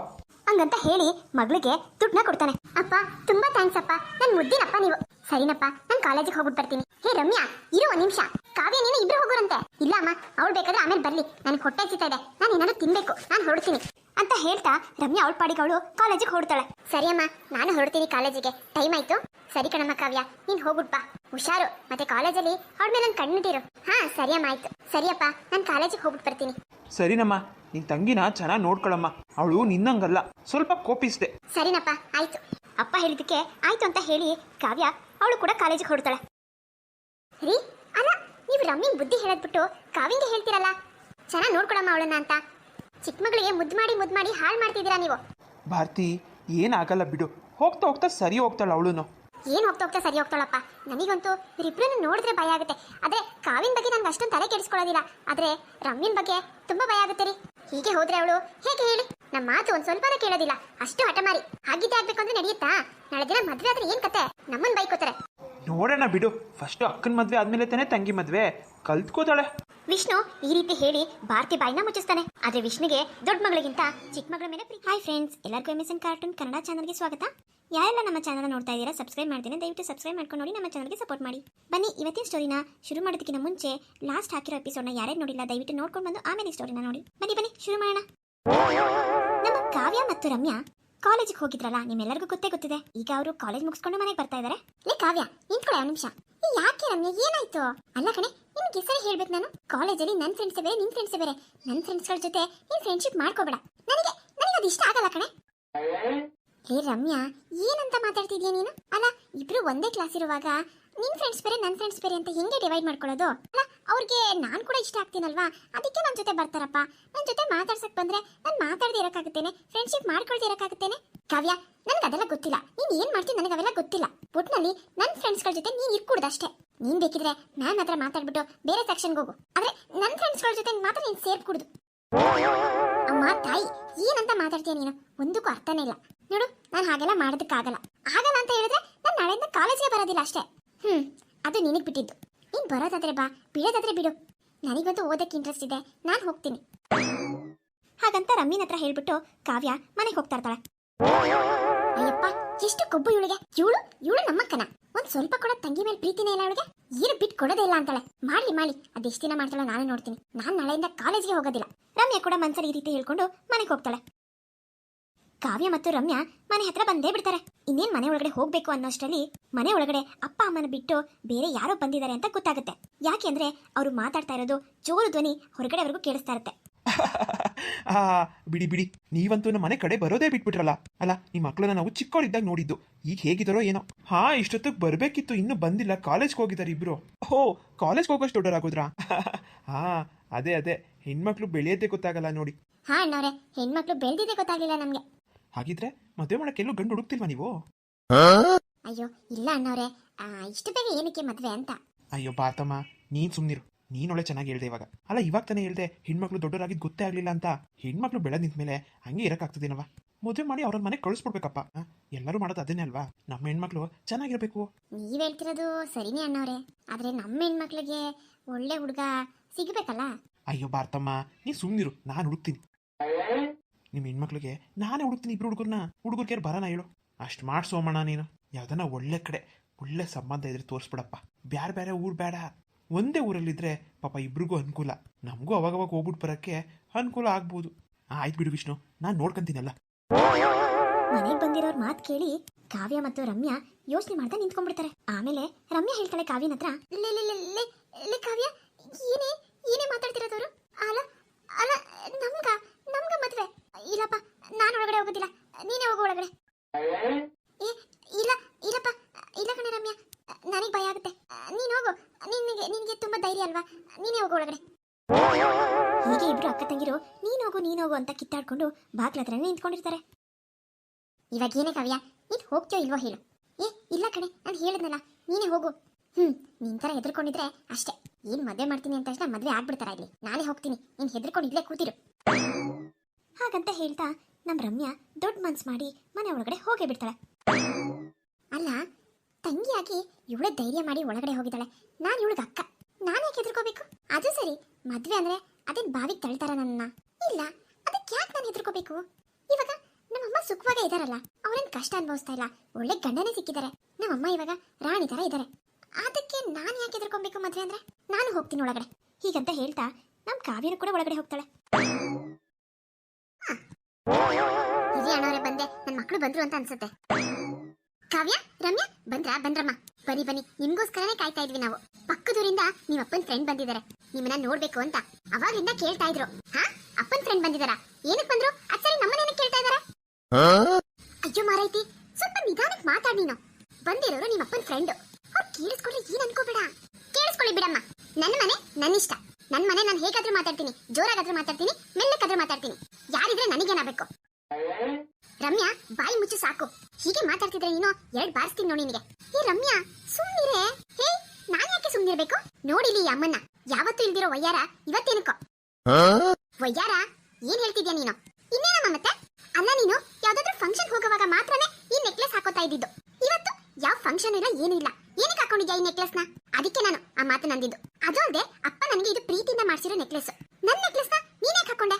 ಹಂಗಂತ ಹೇಳಿ ಮಗಳಿಗೆ ದುಡ್ಡನ್ನ ಕೊಡ್ತಾನೆ. ಅಪ್ಪ, ತುಂಬಾ ಥ್ಯಾಂಕ್ಸ್ ಅಪ್ಪ. ನನ್ ಮುದ್ದಿನಪ್ಪ ನೀವು. ಸರಿನಪ್ಪ, ನಾನು ಕಾಲೇಜಿಗೆ ಹೋಗ್ಬಿಟ್ಟು ಬರ್ತೀನಿ. ಹೇ ರಮ್ಯಾ, ಇರು ಒಂದ್ ನಿಮಿಷ. ಕಾವ್ಯ ನೀನು ಇಬ್ರು ಹೋಗೋರಂತೆ. ಇಲ್ಲ ಅಮ್ಮ, ಅವಳು ಬೇಕಾದ್ರೆ ಆಮೇಲೆ ಬರ್ಲಿ. ನನಗೆ ಹೊಟ್ಟೆ ಹಚ್ಚಿತಾ ಇದೆ. ನಾನು ಏನಾದ್ರು ತಿನ್ಬೇಕು. ನಾನು ಹೊರಡ್ತೀನಿ. ಅಂತ ಹೇಳ್ತಾ ರಮ್ಯಾ ಅವಳ ಪಾಡಿಗೆ ಅವಳು ಕಾಲೇಜಿಗೆ ಹೊರಡ್ತಾಳೆ ಸರಿ ಅಮ್ಮ, ನಾನು ಹೊರಡ್ತೀನಿ ಕಾಲೇಜಿಗೆ ಟೈಮ್ ಆಯ್ತು. ಸರಿ ಕಣಮ್ಮ ಕಾವ್ಯ ನೀನ್ ಹೋಗ್ಬಿಟ್ ಬಾ. ಹುಷಾರು ಮತ್ತೆ ಕಾಲೇಜಲ್ಲಿ ಅವ್ರ ಮೇಲೆ ನನ್ ಕಣ್ಣಿಟ್ಟಿರು ಹಾ ಸರಿಯಮ್ಮ ಆಯ್ತು. ಸರಿಯಪ್ಪ ನಾನು ಕಾಲೇಜಿಗೆ ಹೋಗ್ಬಿಟ್ಟು ಬರ್ತೀನಿ. ಸರಿನಮ್ಮ ನಿನ್ ತಂಗಿನ ಚೆನ್ನಾಗಿ ನೋಡ್ಕೊಳಮ್ಮ. ಅವಳು ನಿನ್ನಂಗಲ್ಲ ಸ್ವಲ್ಪ ಕೋಪಿಸ್ದೆ. ಸರಿನಪ್ಪ ಆಯ್ತು. ಅಪ್ಪ ಹೇಳಿದಕ್ಕೆ ಆಯ್ತು ಅಂತ ಹೇಳಿ ಕಾವ್ಯ ಅವಳು ಕೂಡ ಕಾಲೇಜಿಗೆ ಹೊರಡ್ತಾಳೆ. ರೀ ಅಲ್ಲ ನೀವು ರಮ್ಮಿನ್ ಬುದ್ಧಿ ಹೇಳದ್ಬಿಟ್ಟು ಕಾವ್ಯಂಗೆ ಹೇಳ್ತೀರಲ್ಲ? ಚೆನ್ನಾಗಿ ನೋಡ್ಕೊಳಮ್ಮ ಅವಳನ್ನ ಅಂತ. ಚಿಕ್ಕ ಮಗಳಿಗೆ ಮುದ್ದು ಮಾಡಿ ಮುದ್ದು ಮಾಡಿ ಹಾಳು ಮಾಡ್ತಿದ್ದೀರಾ ನೀವು? ಭಾರತಿ ಏನಾಗಲ್ಲ ಬಿಡು. ಹೋಗ್ತಾ ಹೋಗ್ತಾ ಸರಿ ಹೋಗ್ತಾಳೆ ಅವಳು ಏನ್ ಹೋಗ್ತಾ ಹೋಗ್ತಾ ಸರಿ ಹೋಗ್ತಾಳಪ್ಪ? ನನಗಂತೂ ಇವರಿಬ್ರನ್ನ ನೋಡಿದ್ರೆ ಭಯ ಆಗುತ್ತೆ. ಆದ್ರೆ ಕಾವಿನ ಬಗ್ಗೆ ನನ್ಗೆ ಅಷ್ಟೊಂದು ತಲೆ ಕೆಡಿಸ್ಕೊಳ್ಳೋದಿಲ್ಲ. ಆದ್ರೆ ರಮ್ಯನ್ ಬಗ್ಗೆ ತುಂಬಾ ಭಯ ಆಗುತ್ತೆ ರೀ. ಹೀಗೆ ಹೋದ್ರೆ ಅವಳು ಹೇಗೆ ಹೇಳಿ? ನಮ್ಮ ಮಾತು ಒಂದ್ ಸ್ವಲ್ಪನೂ ಕೇಳೋದಿಲ್ಲ. ಅಷ್ಟು ಹಠಮಾರಿ. ಹಾಗಿದ್ದೆ ಆಗ್ಬೇಕು ಅಂದ್ರೆ ನಡೆಯುತ್ತಾ? ನಾಳೆ ದಿನ ಮದ್ವೆ ಆದ್ರೆ ಏನ್ ಕತೆ? ನಮ್ಮನ್ ಬೈಕೋತಾರೆ. ನೋಡೋಣ ಬಿಡು. ಫಸ್ಟ್ ಅಕ್ಕನ ಮದ್ವೆ ಆದ್ಮೇಲೆ ತಾನೇ ತಂಗಿ ಮದ್ವೆ. ಕಲ್ತ್ಕೋತಾಳೆ. ವಿಷ್ಣು ಈ ರೀತಿ ಹೇಳಿ ಭಾರತಿ ಬಾಯಿನ ಮುಚ್ಚಿಸ್ತಾನೆ. ಆದ್ರೆ ವಿಷ್ಣುಗೆ ದೊಡ್ಡ ಮಗಳಿಗಿಂತ ಚಿಕ್ಕ ಮಗಳ ಮೇಲೆ ಪ್ರೀತಿ. ಹಾಯ್ ಫ್ರೆಂಡ್ಸ್ ಎಲ್ಲರಿಗೂ ಎಂ ಕಾರ್ಟೂನ್ ಕನ್ನಡ ಚಾನಲ್ಗೆ ಸ್ವಾಗತ. ಯಾರೆಲ್ಲ ನಮ್ಮ ಚಾನಲ್ ನೋಡ್ತಾ ಇದ್ದೀರಾ ಸಬ್ಸ್ಕ್ರೈಬ್ ಮಾಡ್ತೀನಿ. ದಯವಿಟ್ಟು ಸಬ್ಸ್ಕ್ರೈಬ್ ಮಾಡ್ಕೊಂಡು ನೋಡಿ ನಮ್ಮ ಚಾನಲ್ಗೆ ಸಪೋರ್ಟ್ ಮಾಡಿ. ಬನ್ನಿ ಇವತ್ತಿನ ಸ್ಟೋರಿನ ಶುರು ಮಾಡೋದಕ್ಕಿಂತ ಮುಂಚೆ ಲಾಸ್ಟ್ ಹಾಕಿರೋ ಎಪಿಸೋಡ್ನ ಯಾರೇ ನೋಡಿಲ್ಲ ದಯವಿಟ್ಟು ನೋಡ್ಕೊಂಡು ಬಂದು ಆಮೇಲೆ ಸ್ಟೋರಿನ ನೋಡಿ. ಬನ್ನಿ ಬನ್ನಿ ಶುರು ಮಾಡೋಣ. ನಮ್ಮ ಕಾವ್ಯ ಮತ್ತು ರಮ್ಯಾ ಕಾಲೇಜಿಗೆ ಹೋಗಿದ್ರಲ್ಲ, ನಿಮ್ಮೆಲ್ಲರಿಗೂ ಗೊತ್ತೇ ಗೊತ್ತಿದೆ. ಈಗ ಅವರು ಕಾಲೇಜ್ ಮುಗಿಸ್ಕೊಂಡು ಮನೆಗೆ ಬರ್ತಾ ಇದ್ದಾರೆ ಲೇ, ಕಾವ್ಯ ನಿಂತ್ಕೊಳ್ಳಿ ಒಂದು ನಿಮಿಷ. ಯಾಕೆ ರಮ್ಯ, ಏನಾಯ್ತು? ಅಲ್ಲ ಕಣೆ, ನಿಮ್ಗೆ ಹೆಸರು ಹೇಳ್ಬೇಕು ನಾನು? ಕಾಲೇಜಲ್ಲಿ ನನ್ನ ಫ್ರೆಂಡ್ಸ್ ಬೇರೆ ನಿನ್ ಫ್ರೆಂಡ್ಸ್ ಬೇರೆ ನನ್ನ ಫ್ರೆಂಡ್ಸ್ಗಳ ಜೊತೆ ನೀನ್ ಫ್ರೆಂಡ್ಶಿಪ್ ಮಾಡ್ಕೋಬೇಡ. ನನಗೆ ನನಗೆ ಅದು ಇಷ್ಟ ಆಗಲ್ಲ ಕಣೆ. ಹೇ ರಮ್ಯಾ, ಏನಂತ ಮಾತಾಡ್ತಿದ್ಯಾ ನೀನು? ಅಲ್ಲ, ಇಬ್ರು ಒಂದೇ ಕ್ಲಾಸ್ ಇರುವಾಗ ನಿನ್ ಫ್ರೆಂಡ್ಸ್ ಬೇರೆ ನನ್ನ ಫ್ರೆಂಡ್ಸ್ ಬೇರೆ ಅಂತ ಹೆಂಗೆ ಡಿವೈಡ್ ಮಾಡ್ಕೊಳ್ಳೋದು? ಅಲ್ಲ, ಅವ್ರಿಗೆ ನಾನು ಕೂಡ ಇಷ್ಟ ಆಗ್ತೀನಲ್ವಾ? ಅದಕ್ಕೆ ನನ್ನ ಜೊತೆ ಬರ್ತಾರಪ್ಪ. ನನ್ನ ಜೊತೆ ಮಾತಾಡ್ಸಕ್ ಬಂದ್ರೆ ನಾನು ಮಾತಾಡದೆ ಇರೋಕ್ಕಾಗುತ್ತೇನೆ? ಫ್ರೆಂಡ್ಶಿಪ್ ಮಾಡ್ಕೊಳ್ದೆ ಇರೋಕ್ಕಾಗುತ್ತೇನೆ? ಕಾವ್ಯ, ನನಗೆ ಅದೆಲ್ಲ ಗೊತ್ತಿಲ್ಲ. ನೀನು ಏನು ಮಾಡ್ತೀನಿ ನನಗೆ ಅವೆಲ್ಲ ಗೊತ್ತಿಲ್ಲ. ಒಟ್ನಲ್ಲಿ ನನ್ನ ಫ್ರೆಂಡ್ಸ್ಗಳ ಜೊತೆ ನೀನ್ ಇರ್ಕೂಡ್ದಷ್ಟೇ. ನೀನು ಬೇಕಿದ್ರೆ ನಾನು ಹತ್ರ ಮಾತಾಡ್ಬಿಟ್ಟು ಬೇರೆ ಸೆಕ್ಷನ್ಗೆ ಹೋಗು. ಆದರೆ ನನ್ನ ಫ್ರೆಂಡ್ಸ್ಗಳ ಜೊತೆ ಮಾತ್ರ ನೀನ್ ಸೇರ್ಕೂಡ್ದು. ಅಮ್ಮ, ತಾಯಿ, ಏನಂತ ಮಾತಾಡ್ತೀಯ ನೀನು? ಒಂದಕ್ಕೂ ಅರ್ಥನೇ ಇಲ್ಲ. ನೋಡು, ನಾನು ಹಾಗೆಲ್ಲ ಮಾಡೋದಕ್ಕಾಗಲ್ಲ. ಆಗಲ್ಲ ಅಂತ ಹೇಳಿದ್ರೆ ನಾನು ನಾಳೆಯಿಂದ ಕಾಲೇಜಿಗೆ ಬರೋದಿಲ್ಲ ಅಷ್ಟೇ. ಹ್ಮ್, ಅದು ನಿನಗೆ ಬಿಟ್ಟಿದ್ದು. ನೀನ್ ಬರೋದಾದ್ರೆ ಬಾ, ಬಿಡೋದಾದ್ರೆ ಬಿಡು. ನನಗಂತೂ ಓದಕ್ಕೆ ಇಂಟ್ರೆಸ್ಟ್ ಇದೆ, ನಾನು ಹೋಗ್ತೀನಿ. ಹಾಗಂತ ರಮ್ಮಿನ ಹತ್ರ ಹೇಳ್ಬಿಟ್ಟು ಕಾವ್ಯ ಮನೆಗೆ ಹೋಗ್ತಾ ಇರ್ತಾಳೆ. ಅಯ್ಯಪ್ಪ, ಎಷ್ಟು ಕೊಬ್ಬು ಇವಳಿಗೆ. ಇವಳು ಇವಳು ನಮ್ಮಕ್ಕನ. ಒಂದ್ ಸ್ವಲ್ಪ ಕೂಡ ತಂಗಿ ಮೇಲೆ ಪ್ರೀತಿನೇ ಇಲ್ಲ ಅವಳಿಗೆ. ಏನು ಬಿಟ್ಟು ಕೊಡೋದೇ ಇಲ್ಲ ಅಂತಾಳೆ. ಮಾಡ್ಲಿ ಮಾಡಿ ಅದೆಷ್ಟು ದಿನ ಮಾಡ್ತಾಳೋ ನಾನು ನೋಡ್ತೀನಿ. ನಾನು ನಾಳೆಯಿಂದ ಕಾಲೇಜ್ಗೆ ಹೋಗೋದಿಲ್ಲ. ರಮ್ಯಾ ಕೂಡ ಮನ್ಸಲ್ಲಿ ಈ ರೀತಿ ಹೇಳ್ಕೊಂಡು ಮನೆಗೆ ಹೋಗ್ತಾಳೆ. ಕಾವ್ಯ ಮತ್ತು ರಮ್ಯಾ ಮನೆ ಹತ್ರ ಬಂದೇ ಬಿಡ್ತಾರೆ. ಇನ್ನೇನ್ ಮನೆ ಒಳಗಡೆ ಹೋಗ್ಬೇಕು ಅನ್ನೋಷ್ಟರಲ್ಲಿ ಮನೆ ಒಳಗಡೆ ಅಪ್ಪ ಅಮ್ಮನ ಬಿಟ್ಟು ಬೇರೆ ಯಾರೋ ಬಂದಿದ್ದಾರೆ ಅಂತ ಗೊತ್ತಾಗುತ್ತೆ. ಯಾಕೆಂದ್ರೆ ಅವರು ಮಾತಾಡ್ತಾ ಇರೋದು ಜೋರು ಧ್ವನಿ ಹೊರಗಡೆವರೆಗೂ ಕೇಳಿಸ್ತಾ ಇರುತ್ತೆ. ಆ ಬಿಡಿ ಬಿಡಿ. ನೀವಂತೂ ನಮ್ಮ ಮನೆ ಕಡೆ ಬರೋದೇ ಬಿಟ್ಬಿಟ್ರಲ್ಲ. ಅಲ್ಲ ಈ ಮಕ್ಕಳನ್ನ ನಾವು ಚಿಕ್ಕವಳಿದ್ದಾಗ ನೋಡಿದ್ದು. ಈಗ ಹೇಗಿದ್ದಾರೋ ಏನೋ. ಹಾ ಇಷ್ಟೊತ್ತಿಗೆ ಬರಬೇಕಿತ್ತು ಇನ್ನೂ ಬಂದಿಲ್ಲ. ಕಾಲೇಜ್ಗೆ ಹೋಗಿದ್ದಾರೆ ಇಬ್ರು. ಓ ಕಾಲೇಜ್ಗೆ ಹೋಗೋಷ್ಟು ದೊಡ್ಡರಾಗೋದ್ರ ಹಾ ಅದೇ ಅದೇ. ಹೆಣ್ಮಕ್ಳು ಬೆಳೆಯೋದೇ ಗೊತ್ತಾಗಲ್ಲ ನೋಡಿ. ಹಾ ಅಣ್ಣವ್ರೆ ಹೆಣ್ಮಕ್ಳು ಬೆಳ್ದಿದ್ದೇ ಗೊತ್ತಾಗಲಿಲ್ಲ ನಮ್ಗೆ. ಹಾಗಿದ್ರೆ ಮದುವೆ ಮಾಡಕ್ಕೆ ಎಲ್ಲೂ ಗಂಡು ಹುಡುಕ್ತಿಲ್ವಾ ನೀವು? ಅಯ್ಯೋ ಇಲ್ಲ ಅಣ್ಣವ್ರೆ ಇಷ್ಟು ಬೇಗ ಏನಕ್ಕೆ ಮದ್ವೆ ಅಂತ? ಅಯ್ಯೋ ಬಾತಮ್ಮ ನೀನ್ ಸುಮ್ನಿರು. ನೀನ್ ಒಳ್ಳೆ ಚೆನ್ನಾಗಿ ಹೇಳ್ದೆ ಇವಾಗ. ಅಲ್ಲ ಇವಾಗ ತಾನೇ ಹೇಳ್ದೆ ಹೆಣ್ಮಕ್ಳು ದೊಡ್ಡವರಾಗಿದ್ದು ಗೊತ್ತೇ ಆಗ್ಲಿಲ್ಲ ಅಂತ. ಹೆಣ್ಮಕ್ಳು ಬೆಳೆದ್ ನಿಂತ್ಮೇಲೆ ಹಂಗೆ ಇರಕ್ಕಾಗ್ತದೇನವ ಮದುವೆ ಮಾಡಿ ಅವ್ರ ಮನೆ ಕಳಿಸ್ಬಿಡ್ಬೇಕಪ್ಪ. ಆ, ಎಲ್ಲರೂ ಮಾಡೋದು ಅದನ್ನೇ ಅಲ್ವಾ? ನಮ್ಮ ಹೆಣ್ಮಕ್ಳು ಚೆನ್ನಾಗಿರ್ಬೇಕು. ನೀವ್ ಹೇಳ್ತಿರೋದು ಸರಿನೇ ಅಣ್ಣವ್ರೆ ಆದ್ರೆ ನಮ್ಮ ಹೆಣ್ಮಕ್ಳಿಗೆ ಒಳ್ಳೆ ಹುಡುಗ ಸಿಗ್ಬೇಕಲ್ಲ? ಅಯ್ಯೋ ಬಾರ್ತಮ್ಮ ನೀ ಸುಮ್ನಿರು. ನಾನು ಹುಡುಕ್ತೀನಿ. ನಿಮ್ಮ ಹೆಣ್ಮಕ್ಳಿಗೆ ನಾನೇ ಹುಡುಕ್ತೀನಿ ಇಬ್ರು ಹುಡುಗರ್ನ. ಕೇರ್ ಬರೋಣ ಹೇಳು. ಅಷ್ಟು ಮಾಡಿಸೋಮಣ್ಣ ನೀನು. ಯಾವ್ದನ್ನ ಒಳ್ಳೆ ಕಡೆ ಒಳ್ಳೆ ಸಂಬಂಧ ಇದ್ರೆ ತೋರಿಸ್ಬಿಡಪ್ಪ. ಬ್ಯಾರೆ ಬೇರೆ ಊರು ಬೇಡ. ಒಂದೇ ಊರಲ್ಲಿದ್ರೆ ಪಾಪ ಇಬ್ರಿಗೂ ಅನುಕೂಲ. ನಮಗೂ ಅವಾಗವಾಗ ಹೋಗ್ಬಿಟ್ಟು ಬರೋಕ್ಕೆ ಅನುಕೂಲ ಆಗ್ಬೋದು. ಆಯ್ತು ಬಿಡು ವಿಷ್ಣು ನಾನು ನೋಡ್ಕೊಂತೀನಲ್ಲ. ಮನೆಗೆ ಬಂದಿರೋರ್ ಮಾತು ಕೇಳಿ ಕಾವ್ಯ ಮತ್ತು ರಮ್ಯಾ ಯೋಚನೆ ಮಾಡ್ತಾ ನಿಂತ್ಕೊಂಡ್ಬಿಡ್ತಾರೆ. ಆಮೇಲೆ ರಮ್ಯಾ ಹೇಳ್ತಾಳೆ ಕಾವ್ಯನ ಹತ್ರ "ಲೇ, ಲೇ, ಲೇ, ಲೇ, ಲೇ ಕಾವ್ಯ ಏನೇ ಏನೇ ಮಾತಾಡ್ತಿರೋದವ್ರು ಅಲ್ಲ ಅಲ್ಲ ನಮ್ಗ ನಮ್ಗ ಮದ್ವೆ. ಇಲ್ಲಪ್ಪ, ನಾನು ಒಳಗಡೆ ಹೋಗೋದಿಲ್ಲ. ನೀನೇ ಹೋಗು ಒಳಗಡೆ. ಏ, ಇಲ್ಲ, ಇಲ್ಲಪ್ಪ, ಇಲ್ಲ ಕಣೆ ರಮ್ಯಾ. ನನಗೆ ಭಯ ಆಗುತ್ತೆ. ನೀನು ಹೋಗು. ನಿನಗೆ ನಿನಗೆ ತುಂಬಾ ಧೈರ್ಯ ಅಲ್ವಾ? ನೀನೇ ಹೋಗು ಒಳಗಡೆ. ಹೀಗೆ ಇಬ್ರು ಅಕ್ಕ ತಂಗಿರು, ನೀನು ಹೋಗು ನೀನು ಹೋಗು ಅಂತ ಕಿತ್ತಾಡ್ಕೊಂಡು ಬಾಗ್ಲ ಹತ್ರನೇ ನಿಂತ್ಕೊಂಡಿರ್ತಾರೆ. ಇವಾಗ ಏನೇ ಕಾವ್ಯ, ನೀನ್ ಹೋಗ್ತೀಯೋ ಇಲ್ವೋ ಹೇಳು. ಏ, ಇಲ್ಲ ಕಣೆ, ನಾನು ಹೇಳಿದ್ನಲ್ಲ, ನೀನೇ ಹೋಗು. ಹ್ಮ್, ನಿನ್ ತರ ಹೆದರ್ಕೊಂಡಿದ್ರೆ ಅಷ್ಟೇ. ಏನ್ ಮದ್ವೆ ಮಾಡ್ತೀನಿ ಅಂತ ತಕ್ಷಣ ಮದ್ವೆ ಆಗ್ಬಿಡ್ತಾರ ಇಲ್ಲಿ? ನಾನೇ ಹೋಗ್ತೀನಿ. ನೀನ್ ಹೆದರ್ಕೊಂಡು ಇಲ್ಲೇ ಕೂತಿರು. ಹಾಗಂತ ಹೇಳ್ತಾ ನಮ್ಮ ರಮ್ಯಾ ದೊಡ್ಡ ಮನ್ಸು ಮಾಡಿ ಮನೆ ಒಳಗಡೆ ಹೋಗೇ ಬಿಡ್ತಾಳೆ. ಅಲ್ಲ, ತಂಗಿಯಾಗಿ ಇವಳೆ ಧೈರ್ಯ ಮಾಡಿ ಒಳಗಡೆ ಹೋಗಿದ್ದಾಳೆ. ನಾನು ಇವಳಿಗೆ ಅಕ್ಕ. ನಾನು ಹೆದರ್ಕೋಬೇಕು? ಅದು ಸರಿ. ಮದ್ವೆ ಅಂದ್ರೆ ಅದೇನ್ ಬಾವಿಗೆ ತಳ್ತಾರ ನನ್ನ ಇಲ್ಲ, ಅದಕ್ಕೆ ಯಾಕೆ ನಾನು ಹೆದರ್ಕೋಬೇಕು? ಇವಾಗ ನಮ್ಮಮ್ಮ ಸುಖವಾಗೇ ಇದಾರಲ್ಲ, ಅವ್ರೇನ್ ಕಷ್ಟ ಅನುಭವಿಸ್ತಾ ಇಲ್ಲ. ಒಳ್ಳೆ ಗಂಡನೇ ಸಿಕ್ಕಿದ್ದಾರೆ. ನಮ್ಮಮ್ಮ ಇವಾಗ ರಾಣಿ ತರ ಇದ್ದಾರೆ ಅದಕ್ಕೆ ನಾನು ಯಾಕೆ ಹೆದರ್ಕೊಬೇಕು ಮದ್ವೆ ಅಂದ್ರೆ? ನಾನು ಹೋಗ್ತೀನಿ ಒಳಗಡೆ. ಹೀಗಂತ ಹೇಳ್ತಾ ನಮ್ ಕಾವ್ಯನು ಕೂಡ ಒಳಗಡೆ ಹೋಗ್ತಾಳೆ. ಹಿರಿಯ ಅಣ್ಣವರೇ ಬಂದೆ. ನನ್ನ ಮಕ್ಕಳು ಬಂದ್ರು ಅಂತ ಅನ್ಸುತ್ತೆ. ಕಾವ್ಯ ರಮ್ಯಾ ಬಂದ್ರಾ? ಬಂದ್ರಮ್ಮ. ಬನ್ನಿ ಬನ್ನಿ. ನಿಮ್ಗೋಸ್ಕರನೇ ಕಾಯ್ತಾ ಇದ್ವಿ ನಾವು. ಪಕ್ಕದೂರಿಂದ ನಿಮ್ಮ ಅಪ್ಪನ ಫ್ರೆಂಡ್ ಬಂದಿದ್ದಾರೆ. ನಿಮ್ಮನ್ನ ನೋಡ್ಬೇಕು ಅಂತ ಅವಾಗಿಂದ ಕೇಳ್ತಾ ಇದ್ರು. ಹಾ? ಅಪ್ಪನ ಫ್ರೆಂಡ್ ಬಂದಿದಾರ ಏನಕ್ ಬಂದ್ರು? ಅದ್ ಸರಿ ನಮ್ಮನೇನ ಕೇಳ್ತಾ ಇದಾರೆ. ಅಯ್ಯೋ ಮಾರೈತಿ ಸ್ವಲ್ಪ ನಿಧಾನಕ್ಕೆ ಮಾತಾಡ್ ನೀನು. ಬಂದಿರೋರು ನಿಮ್ಮ ಅಪ್ಪನ ಫ್ರೆಂಡ್ ಅವ್ರು ಕೇಳಿಸ್ಕೊಳ್ಳಿ ಏನ್ ಅನ್ಕೋಬೇಡ. ಕೇಳಿಸ್ಕೊಳ್ಳಿ ಬಿಡಮ್ಮ. ನನ್ನ ಮನೆ ನನ್ನ ಇಷ್ಟ ನನ್ನ ಮನೆ ನಾನು ಹೇಗಾದ್ರೂ ಮಾತಾಡ್ತೀನಿ ಜೋರಾಗಾದ್ರೂ ಮಾತಾಡ್ತೀನಿ ಮೆಲ್ಲಕ್ಕಾದ್ರೂ ಮಾತಾಡ್ತೀನಿ. ಯಾರಿದ್ರೆ ನನಗೇನಾಗಬೇಕು? ರಮ್ಯಾ ಬಾಯಿ ಮುಚ್ಚು ಸಾಕು. ಹೀಗೆ ಮಾತಾಡ್ತಿದ್ರೆ ನೀನು ಎರಡ್ ಬಾರಿಸ್ತೀನಿ ನೋಡಿ ನಿನಗೆ. ಹೇ ರಮ್ಯಾ ಸುಮ್ಮನಿರೆ ಹೇ ನಾನು ಯಾಕೆ ಸುಮ್ಮನಿರ್ಬೇಕು ನೋಡಿಲಿ ಅಮ್ಮನ್ನ. ಯಾವತ್ತೂ ಇಲ್ದಿರೋ ವಯ್ಯಾರ ಇವತ್ತೇನಕ್ಕೋ? ವಯ್ಯಾರ ಏನ್ ಹೇಳ್ತಿದ್ಯಾ ನೀನು? ಇನ್ನೇನಮ್ಮ ಮತ್ತೆ? ಅಲ್ಲ ನೀನು ಯಾವ್ದಾದ್ರು ಫಂಕ್ಷನ್ ಹೋಗುವಾಗ ಮಾತ್ರನೇ ಈ ನೆಕ್ಲೆಸ್ ಹಾಕೋತಾ ಇದ್ದಿದ್ದು. ಇವತ್ತು ಯಾವ ಫಂಕ್ಷನ್ ಇಲ್ಲ ಏನಿಲ್ಲ ಇಲ್ಲ. ಹಾಕೊಂಡಿದ್ಯಾ ಈ ನೆಕ್ಲೆಸ್ನ? ಅದಕ್ಕೆ ನಾನು ಆ ಮಾತು ನಂದಿದ್ದು. ಅದು ಅಲ್ಲದೆ ಅಪ್ಪ ನನಗೆ ಇದು ಪ್ರೀತಿಯಿಂದ ಮಾಡಿಸಿರೋ ನೆಕ್ಲೆಸ್ ನನ್ನ ನೆಕ್ಲೆಸ್ನ ನೀನ್ ಯಾಕೆ ಹಾಕೊಂಡೆ?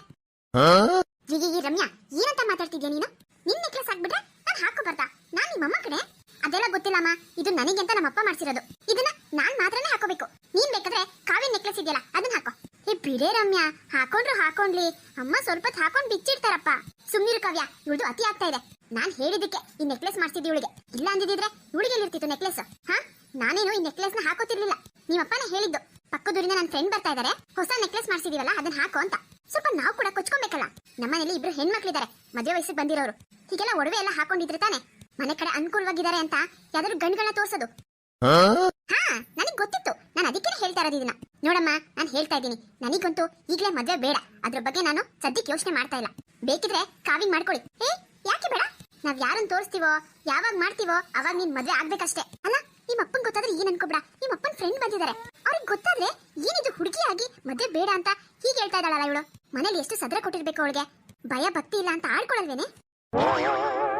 ಈ ರಮ್ಯಾ ಏನಂತ ಮಾತಾಡ್ತಿದ್ಯಾ ನೀನು? ನಿನ್ ನೆಕ್ಲೆಸ್ ಹಾಕ್ಬಿಟ್ರೆ ನಾನು ಬರ್ತಾ. ನಾನ್ ನಿಮ್ಮಮ್ಮ ಕಡೆ ಅದೆಲ್ಲ ಗೊತ್ತಿಲ್ಲಮ್ಮ ಇದು ನನಗೆ ಅಂತ ನಮ್ಮಪ್ಪ ಮಾಡ್ಸಿರೋದು. ಇದನ್ನ ನಾನ್ ಮಾತ್ರನೇ ಹಾಕೋಬೇಕು. ನೀನ್ ಬೇಕಾದ್ರೆ ಕಾವಿ ನೆಕ್ಲೆಸ್ ಇದೆಯಲ್ಲ ಅದನ್ನ ಹಾಕೋ. ಏ ಬಿಡೇ ರಮ್ಯಾ ಹಾಕೊಂಡ್ರು ಹಾಕೊಂಡ್ಲಿ. ಅಮ್ಮ ಸ್ವಲ್ಪ ಹಾಕೊಂಡ್ ಬಿಚ್ಚಿಡ್ತಾರಪ್ಪ. ಸುಮ್ಮಿರು ಕಾವ್ಯ ಇವಳು ಅತಿ ಆಗ್ತಾ ಇದೆ. ನಾನ್ ಹೇಳಿದಕ್ಕೆ ಈ ನೆಕ್ಲೆಸ್ ಮಾಡ್ಸಿದ್ದೆ ಇವಳಿಗೆ. ಇಲ್ಲ ಅಂದಿದ್ರೆ ಇವಳಿಗೆ ಎಲ್ಲಿರ್ತಿತ್ತು ನೆಕ್ಲೆಸ್ ಹಾ? ನಾನೇನು ಈ ನೆಕ್ಲೆಸ್ನ ಹಾಕೋತಿರ್ಲಿಲ್ಲ. ನಿಮ್ಮಪ್ಪನೇ ಹೇಳಿದ್ದು. ಪಕ್ಕದೂರಿಂದ ನನ್ನ ಫ್ರೆಂಡ್ ಬರ್ತಾ ಇದಾರೆ. ಹೊಸ ನೆಕ್ಲೆಸ್ ಮಾಡಿಸಿದೀವಲ್ಲ ಅದನ್ನ ಹಾಕೋ ಅಂತ. ಸ್ವಲ್ಪ ನಾವು ಕೂಡ ಕೊಚ್ಕೊಬೇಕಲ್ಲ. ನಮ್ಮನೇಲಿ ಇಬ್ರು ಹೆಣ್ಮಕ್ಳಿದ್ದಾರೆ ಮದುವೆ ವಯಸ್ಸಿಗೆ ಬಂದಿರೋರು. ಹೀಗೆಲ್ಲ ಒಡವೆ ಎಲ್ಲ ಹಾಕೊಂಡಿದ್ರೆ ತಾನೆ? ಮನೆ ಕಡೆ ಅನುಕೂಲವಾಗಿದ್ದಾರೆ ಅಂತ ಯಾವ್ದಾದ್ರು ಗಂಡ್ಗಳ ತೋರ್ಸೋದು. ಹಾ? ನನಗ್ ಗೊತ್ತಿತ್ತು. ನಾನು ಅದಕ್ಕೆ ಹೇಳ್ತಾ ಇರೋದು ಇದನ್ನ. ನೋಡಮ್ಮ ನಾನು ಹೇಳ್ತಾ ಇದ್ದೀನಿ. ನನಗಂತೂ ಈಗಲೇ ಮದುವೆ ಬೇಡ. ಅದ್ರ ಬಗ್ಗೆ ನಾನು ಸದ್ಯಕ್ಕೆ ಯೋಚನೆ ಮಾಡ್ತಾ ಇಲ್ಲ. ಬೇಕಿದ್ರೆ ಕಾವಿಂಗ್ ಮಾಡ್ಕೊಳ್ಳಿ. ಏ ಯಾಕೆ ಬೇಡ? ನಾವ್ ಯಾರನ್ನ ತೋರಿಸ್ತೀವೋ ಯಾವಾಗ ಮಾಡ್ತೀವೋ ಅವಾಗ ನೀನ್ ಮದ್ವೆ ಆಗ್ಬೇಕಷ್ಟೇ. ಅಲ್ಲ ನಿಮ್ಮ ಅಪ್ಪನ್ ಗೊತ್ತಾದ್ರೆ ಏನ್ ಅನ್ಕೋಬೇಡ. ನಿಮ್ಮ ಅಪ್ಪನ್ ಫ್ರೆಂಡ್ ಬಂದಿದ್ದಾರೆ. ಅವ್ರಿಗೆ ಗೊತ್ತಾದ್ರೆ ಏನಿದು ಹುಡುಗಿಯಾಗಿ ಮದ್ವೆ ಬೇಡ ಅಂತ ಹೀಗೆ ಹೇಳ್ತಾ ಇದ್ದಾಳಲ್ಲ ಇವಳು. ಮನೇಲಿ ಎಷ್ಟು ಸದ್ರ ಕೊಟ್ಟಿರ್ಬೇಕು ಅವಳಿಗೆ. ಭಯ ಭಕ್ತಿ ಇಲ್ಲ ಅಂತ ಆಡ್ಕೊಳಲ್ವೇನೆ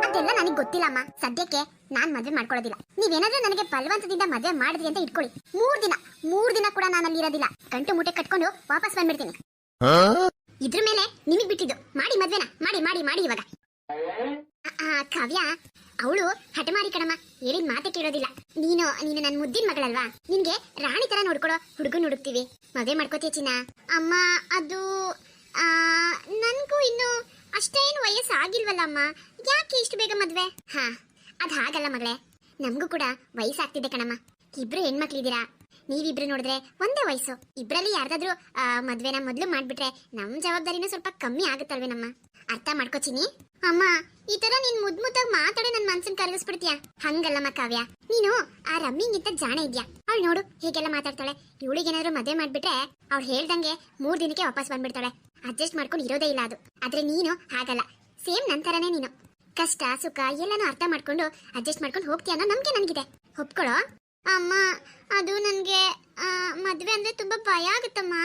ಅದೆಲ್ಲ ನನಗೆ ಗೊತ್ತಿಲ್ಲಮ್ಮ ಸದ್ಯಕ್ಕೆ ನಾನ್ ಮದ್ವೆ ಮಾಡ್ಕೊಳ್ಳೋದಿಲ್ಲ. ನೀವೇನಾದ್ರೂ ನನಗೆ ಬಲವಂತದಿಂದ ಮದ್ವೆ ಮಾಡಿದ್ರಿ ಅಂತ ಇಟ್ಕೊಳ್ಳಿ. ಮೂರ್ ದಿನ ಮೂರ್ ದಿನ ಕೂಡ ನಾನು ಅಲ್ಲಿ ಇರೋದಿಲ್ಲ. ಗಂಟು ಮೂಟೆ ಕಟ್ಕೊಂಡು ವಾಪಸ್ ಬಂದ್ಬಿಡ್ತೀನಿ. ಇದ್ರ ಮೇಲೆ ನಿಮಗ್ ಬಿಟ್ಟಿದ್ದು. ಮಾಡಿ ಮದ್ವೆನ? ಮಾಡಿ ಮಾಡಿ ಮಾಡಿ ಇವಾಗ. ಆ, ಆ, ಕಾವ್ಯ ಅವಳು ಹಠಮಾರಿ ಕಣಮ್ಮ, ಹೇಳಿದ ಮಾತೆ ಕೇಳೋದಿಲ್ಲ. ನೀನು ನೀನು ನನ್ನ ಮುದ್ದಿನ ಮಗಳಲ್ವಾ? ನಿನ್ಗೆ ರಾಣಿ ತರ ನೋಡ್ಕೊಳೋ ಹುಡುಗನ್ ಹುಡುಕ್ತಿವಿ. ಮದುವೆ ಮಾಡ್ಕೋತೀಯ ಚಿನ್ನ? ಅಮ್ಮ, ಅದು ನನ್ಗೂ ಇನ್ನು ಅಷ್ಟೇನು ವಯಸ್ಸು ಆಗಿಲ್ವಲ್ಲಮ್ಮ ಯಾಕೆ ಇಷ್ಟು ಬೇಗ ಮದ್ವೆ? ಹಾ, ಅದ್ ಹಾಗಲ್ಲ ಮಗಳೇ. ನಮಗೂ ಕೂಡ ವಯಸ್ಸಾಗ್ತಿದೆ ಕಣಮ್ಮ. ಇಬ್ರು ಹೆಣ್ಮಕ್ಳಿದ್ದೀರಾ? ನೀವಿಬ್ರು ನೋಡಿದ್ರೆ ಒಂದೇ ವಯಸ್ಸು. ಇಬ್ರಲ್ಲಿ ಯಾರ್ದಾದ್ರೂ ಮದುವೆನ ಮೊದ್ಲು ಮಾಡ್ಬಿಟ್ರೆ ನಮ್ ಜವಾಬ್ದಾರಿನೂ ಸ್ವಲ್ಪ ಕಮ್ಮಿ ಆಗುತ್ತಲ್ವೇನಮ್ಮ? ಅರ್ಥ ಮಾಡ್ಕೋತೀನಿ? ಅಮ್ಮ, ಈ ತರ ನೀನ್ ಮುದ್ ಮುದ್ದಾಗ ಮಾತಾಡಿ ನನ್ ಮನ್ಸನ್ ಕರಗಿಸ್ಬಿಡ್ತೀಯ? ಹಂಗಲ್ಲಮ್ಮ ಕಾವ್ಯ. ನೀನು ಆ ರಮ್ಮಿಂಗಿಂತ ಜಾಣ ಇದ್ಯಾ? ಅವಳು ನೋಡು, ಹೇಗೆಲ್ಲ ಮಾತಾಡ್ತಾಳೆ. ಇವಳಿಗೇನಾದ್ರು ಮದ್ವೆ ಮಾಡ್ಬಿಟ್ರೆ ಅವ್ಳು ಹೇಳ್ದಂಗೆ ಮೂರ್ ದಿನಕ್ಕೆ ವಾಪಸ್ ಬಂದ್ಬಿಡ್ತಾಳೆ. ಅಡ್ಜಸ್ಟ್ ಮಾಡ್ಕೊಂಡು ಇರೋದೇ ಇಲ್ಲ ಅದು. ಆದ್ರೆ ನೀನು ಹಾಗಲ್ಲ. ಸೇಮ್ ತರನೇ ನೀನು. ಕಷ್ಟ, ಸುಖ ಎಲ್ಲಾನು ಅರ್ಥ ಮಾಡ್ಕೊಂಡು ಅಡ್ಜಸ್ಟ್ ಮಾಡ್ಕೊಂಡು ಹೋಗ್ತೀಯ ಅನ್ನೋ ನಂಬಿಕೆ ನನಗಿದೆ. ಒಪ್ಕೊಳ್ಳೋ ಅಮ್ಮ, ಅದು ನನಗೆ ಮದ್ವೆ ಅಂದ್ರೆ ತುಂಬಾ ಭಯ ಆಗುತ್ತಮ್ಮ.